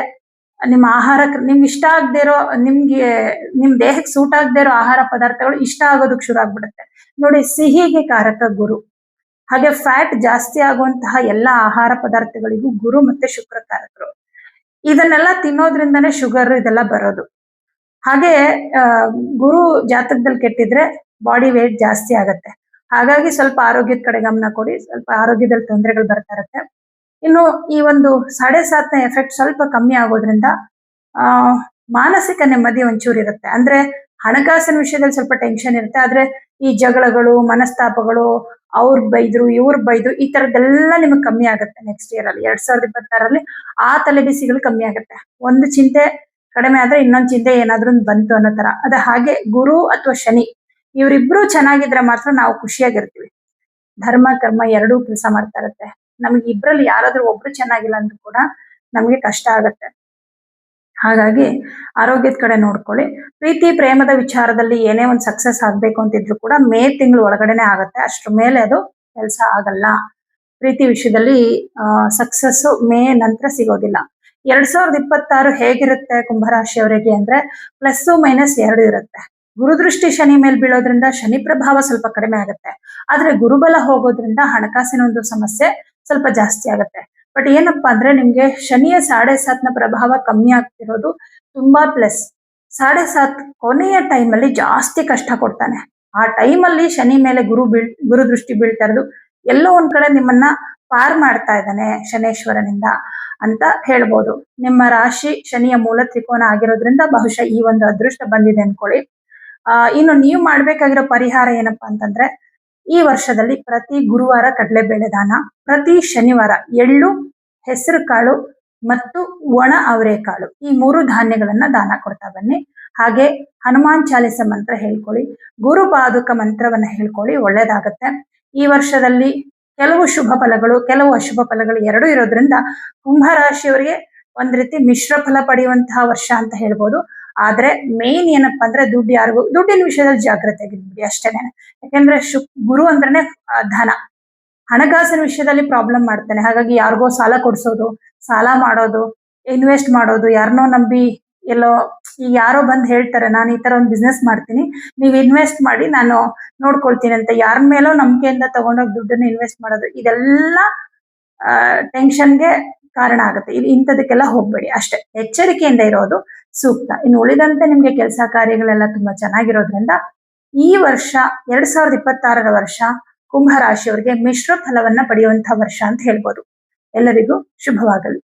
ನಿಮ್ಮ ಆಹಾರ ನಿಮ್ಗೆ ಇಷ್ಟ ಆಗದೆ ಇರೋ, ನಿಮ್ಗೆ, ನಿಮ್ ದೇಹಕ್ಕೆ ಸೂಟ್ ಆಗದೆ ಇರೋ ಆಹಾರ ಪದಾರ್ಥಗಳು ಇಷ್ಟ ಆಗೋದಕ್ಕೆ ಶುರು ಆಗ್ಬಿಡುತ್ತೆ. ನೋಡಿ, ಸಿಹಿಗೆ ಕಾರಕ ಗುರು. ಹಾಗೆ ಫ್ಯಾಟ್ ಜಾಸ್ತಿ ಆಗುವಂತಹ ಎಲ್ಲ ಆಹಾರ ಪದಾರ್ಥಗಳಿಗೂ ಗುರು ಮತ್ತೆ ಶುಕ್ರ ಕಾರಕರು. ಇದನ್ನೆಲ್ಲ ತಿನ್ನೋದ್ರಿಂದನೇ ಶುಗರ್ ಇದೆಲ್ಲ ಬರೋದು. ಹಾಗೆ ಗುರು ಜಾತಕದಲ್ಲಿ ಕೆಟ್ಟಿದ್ರೆ ಬಾಡಿ ವೇಟ್ ಜಾಸ್ತಿ ಆಗತ್ತೆ. ಹಾಗಾಗಿ ಸ್ವಲ್ಪ ಆರೋಗ್ಯದ ಕಡೆ ಗಮನ ಕೊಡಿ, ಸ್ವಲ್ಪ ಆರೋಗ್ಯದಲ್ಲಿ ತೊಂದರೆಗಳು ಬರ್ತಾ ಇರುತ್ತೆ. ಇನ್ನು ಈ ಒಂದು ಸಾಡೆ ಸಾತ್ನ ಎಫೆಕ್ಟ್ ಸ್ವಲ್ಪ ಕಮ್ಮಿ ಆಗೋದ್ರಿಂದ, ಆ, ಮಾನಸಿಕ ನೆಮ್ಮದಿ ಒಂಚೂರು ಇರುತ್ತೆ. ಅಂದ್ರೆ ಹಣಕಾಸಿನ ವಿಷಯದಲ್ಲಿ ಸ್ವಲ್ಪ ಟೆನ್ಷನ್ ಇರುತ್ತೆ, ಆದ್ರೆ ಈ ಜಗಳಗಳು, ಮನಸ್ತಾಪಗಳು, ಅವ್ರ್ ಬೈದ್ರು, ಇವ್ರ್ ಬೈದ್ರು, ಈ ತರದ್ದೆಲ್ಲ ನಿಮಗೆ ಕಮ್ಮಿ ಆಗುತ್ತೆ ನೆಕ್ಸ್ಟ್ ಇಯರ್ ಅಲ್ಲಿ. ಎರಡ್ ಸಾವಿರದ ಇಪ್ಪತ್ತಾರಲ್ಲಿ ಆ ತಲೆ ಬಿಸಿಗಳು ಕಮ್ಮಿ ಆಗುತ್ತೆ. ಒಂದು ಚಿಂತೆ ಕಡಿಮೆ ಆದ್ರೆ ಇನ್ನೊಂದು ಚಿಂತೆ ಏನಾದ್ರೂ ಬಂತು ಅನ್ನೋ ತರ. ಅದ ಹಾಗೆ ಗುರು ಅಥವಾ ಶನಿ, ಇವರಿಬ್ರು ಚೆನ್ನಾಗಿದ್ರೆ ಮಾತ್ರ ನಾವು ಖುಷಿಯಾಗಿರ್ತೀವಿ. ಧರ್ಮ, ಕರ್ಮ ಎರಡೂ ಕೆಲಸ ಮಾಡ್ತಾ ಇರುತ್ತೆ. ನಮ್ಗೆ ಇಬ್ರಲ್ಲಿ ಯಾರಾದ್ರೂ ಒಬ್ರು ಚೆನ್ನಾಗಿಲ್ಲ ಅಂದ್ರೂ ಕೂಡ ನಮ್ಗೆ ಕಷ್ಟ ಆಗತ್ತೆ. ಹಾಗಾಗಿ ಆರೋಗ್ಯದ ಕಡೆ ನೋಡ್ಕೊಳ್ಳಿ. ಪ್ರೀತಿ, ಪ್ರೇಮದ ವಿಚಾರದಲ್ಲಿ ಏನೇ ಒಂದು ಸಕ್ಸಸ್ ಆಗ್ಬೇಕು ಅಂತಿದ್ರು ಕೂಡ ಮೇ ತಿಂಗಳು ಒಳಗಡೆನೆ ಆಗುತ್ತೆ. ಅಷ್ಟ್ರ ಮೇಲೆ ಅದು ಕೆಲಸ ಆಗಲ್ಲ. ಪ್ರೀತಿ ವಿಷಯದಲ್ಲಿ ಸಕ್ಸಸ್ ಮೇ ನಂತರ ಸಿಗೋದಿಲ್ಲ. ಎರಡ್ ಸಾವಿರದ ಇಪ್ಪತ್ತಾರು ಹೇಗಿರುತ್ತೆ ಕುಂಭರಾಶಿಯವರಿಗೆ ಅಂದ್ರೆ ಪ್ಲಸ್ ಮೈನಸ್ ಎರಡು ಇರುತ್ತೆ. ಗುರುದೃಷ್ಟಿ ಶನಿ ಮೇಲೆ ಬೀಳೋದ್ರಿಂದ ಶನಿ ಪ್ರಭಾವ ಸ್ವಲ್ಪ ಕಡಿಮೆ ಆಗುತ್ತೆ. ಆದ್ರೆ ಗುರುಬಲ ಹೋಗೋದ್ರಿಂದ ಹಣಕಾಸಿನ ಒಂದು ಸಮಸ್ಯೆ ಸ್ವಲ್ಪ ಜಾಸ್ತಿ ಆಗುತ್ತೆ. ಬಟ್ ಏನಪ್ಪಾ ಅಂದ್ರೆ ನಿಮ್ಗೆ ಶನಿಯ ಸಾಡೆ ಸಾತ್ನ ಪ್ರಭಾವ ಕಮ್ಮಿ ಆಗ್ತಿರೋದು ತುಂಬಾ ಪ್ಲಸ್ ಸಾಡೆ ಸಾತ್ ಕೊನೆಯ ಟೈಮಲ್ಲಿ ಜಾಸ್ತಿ ಕಷ್ಟ ಕೊಡ್ತಾನೆ. ಆ ಟೈಮಲ್ಲಿ ಶನಿ ಮೇಲೆ ಗುರು ಬೀಳ್, ಗುರು ದೃಷ್ಟಿ ಬೀಳ್ತಾ ಇರೋದು, ಎಲ್ಲೋ ಒಂದ್ ಕಡೆ ನಿಮ್ಮನ್ನ ಪಾರ್ ಮಾಡ್ತಾ ಇದ್ದಾನೆ ಶನೇಶ್ವರನಿಂದ ಅಂತ ಹೇಳ್ಬೋದು. ನಿಮ್ಮ ರಾಶಿ ಶನಿಯ ಮೂಲ ತ್ರಿಕೋನ ಆಗಿರೋದ್ರಿಂದ ಬಹುಶಃ ಈ ಒಂದು ಅದೃಷ್ಟ ಬಂದಿದೆ ಅನ್ಕೊಳ್ಳಿ. ಇನ್ನು ನೀವು ಮಾಡ್ಬೇಕಾಗಿರೋ ಪರಿಹಾರ ಏನಪ್ಪಾ ಅಂತಂದ್ರೆ ಈ ವರ್ಷದಲ್ಲಿ ಪ್ರತಿ ಗುರುವಾರ ಕಡಲೆಬೇಳೆ ದಾನ, ಪ್ರತಿ ಶನಿವಾರ ಎಳ್ಳು, ಹೆಸರು ಕಾಳು ಮತ್ತು ಒಣ ಅವರೆಕಾಳು ಈ ಮೂರು ಧಾನ್ಯಗಳನ್ನ ದಾನ ಕೊಡ್ತಾ ಬನ್ನಿ. ಹಾಗೆ ಹನುಮಾನ್ ಚಾಲಿಸ ಮಂತ್ರ ಹೇಳ್ಕೊಳ್ಳಿ, ಗುರು ಪಾದುಕ ಮಂತ್ರವನ್ನ ಹೇಳ್ಕೊಳ್ಳಿ, ಒಳ್ಳೇದಾಗತ್ತೆ. ಈ ವರ್ಷದಲ್ಲಿ ಕೆಲವು ಶುಭ ಫಲಗಳು, ಕೆಲವು ಅಶುಭ ಫಲಗಳು ಎರಡೂ ಇರೋದ್ರಿಂದ ಕುಂಭ ರಾಶಿಯವರಿಗೆ ಒಂದ್ ರೀತಿ ಮಿಶ್ರ ಫಲ ಪಡೆಯುವಂತಹ ವರ್ಷ ಅಂತ ಹೇಳ್ಬೋದು. ಆದ್ರೆ ಮೇನ್ ಏನಪ್ಪಾ ಅಂದ್ರೆ ದುಡ್ಡು ಯಾರಿಗೂ ದುಡ್ಡಿನ ವಿಷಯದಲ್ಲಿ ಜಾಗ್ರತೆ ಆಗಿರ್ಬಿಡಿ ಅಷ್ಟೇನೆ. ಯಾಕೆಂದ್ರೆ ಶು ಗುರು ಅಂದ್ರೇನೆ ಆ, ಧನ. ಹಣಕಾಸಿನ ವಿಷಯದಲ್ಲಿ ಪ್ರಾಬ್ಲಮ್ ಮಾಡ್ತಾನೆ. ಹಾಗಾಗಿ ಯಾರಿಗೋ ಸಾಲ ಕೊಡ್ಸೋದು ಸಾಲ ಮಾಡೋದು ಇನ್ವೆಸ್ಟ್ ಮಾಡೋದು ಯಾರನ್ನೋ ನಂಬಿ ಎಲ್ಲೋ ಈಗ ಯಾರೋ ಬಂದು ಹೇಳ್ತಾರೆ ನಾನು ಈ ತರ ಒಂದು ಬಿಸ್ನೆಸ್ ಮಾಡ್ತೀನಿ ನೀವು ಇನ್ವೆಸ್ಟ್ ಮಾಡಿ ನಾನು ನೋಡ್ಕೊಳ್ತೀನಿ ಅಂತ. ಯಾರ ಮೇಲೋ ನಂಬಿಕೆಯಿಂದ ತಗೊಂಡೋಗಿ ದುಡ್ಡನ್ನ ಇನ್ವೆಸ್ಟ್ ಮಾಡೋದು ಇದೆಲ್ಲ ಟೆನ್ಷನ್ಗೆ ಕಾರಣ ಆಗುತ್ತೆ. ಇದು ಇಂಥದಕ್ಕೆಲ್ಲ ಹೋಗ್ಬೇಡಿ. ಅಷ್ಟೇ. ಎಚ್ಚರಿಕೆಯಿಂದ ಇರೋದು ಸೂಕ್ತ. ಇನ್ನು ಉಳಿದಂತೆ ನಿಮ್ಗೆ ಕೆಲಸ ಕಾರ್ಯಗಳೆಲ್ಲ ತುಂಬಾ ಚೆನ್ನಾಗಿರೋದ್ರಿಂದ ಈ ವರ್ಷ, ಎರಡ್ ಸಾವಿರದ ಇಪ್ಪತ್ತಾರರ ವರ್ಷ ಕುಂಭ ರಾಶಿಯವರಿಗೆ ಮಿಶ್ರ ಫಲವನ್ನ ಪಡೆಯುವಂತಹ ವರ್ಷ ಅಂತ ಹೇಳ್ಬೋದು. ಎಲ್ಲರಿಗೂ ಶುಭವಾಗಲಿ.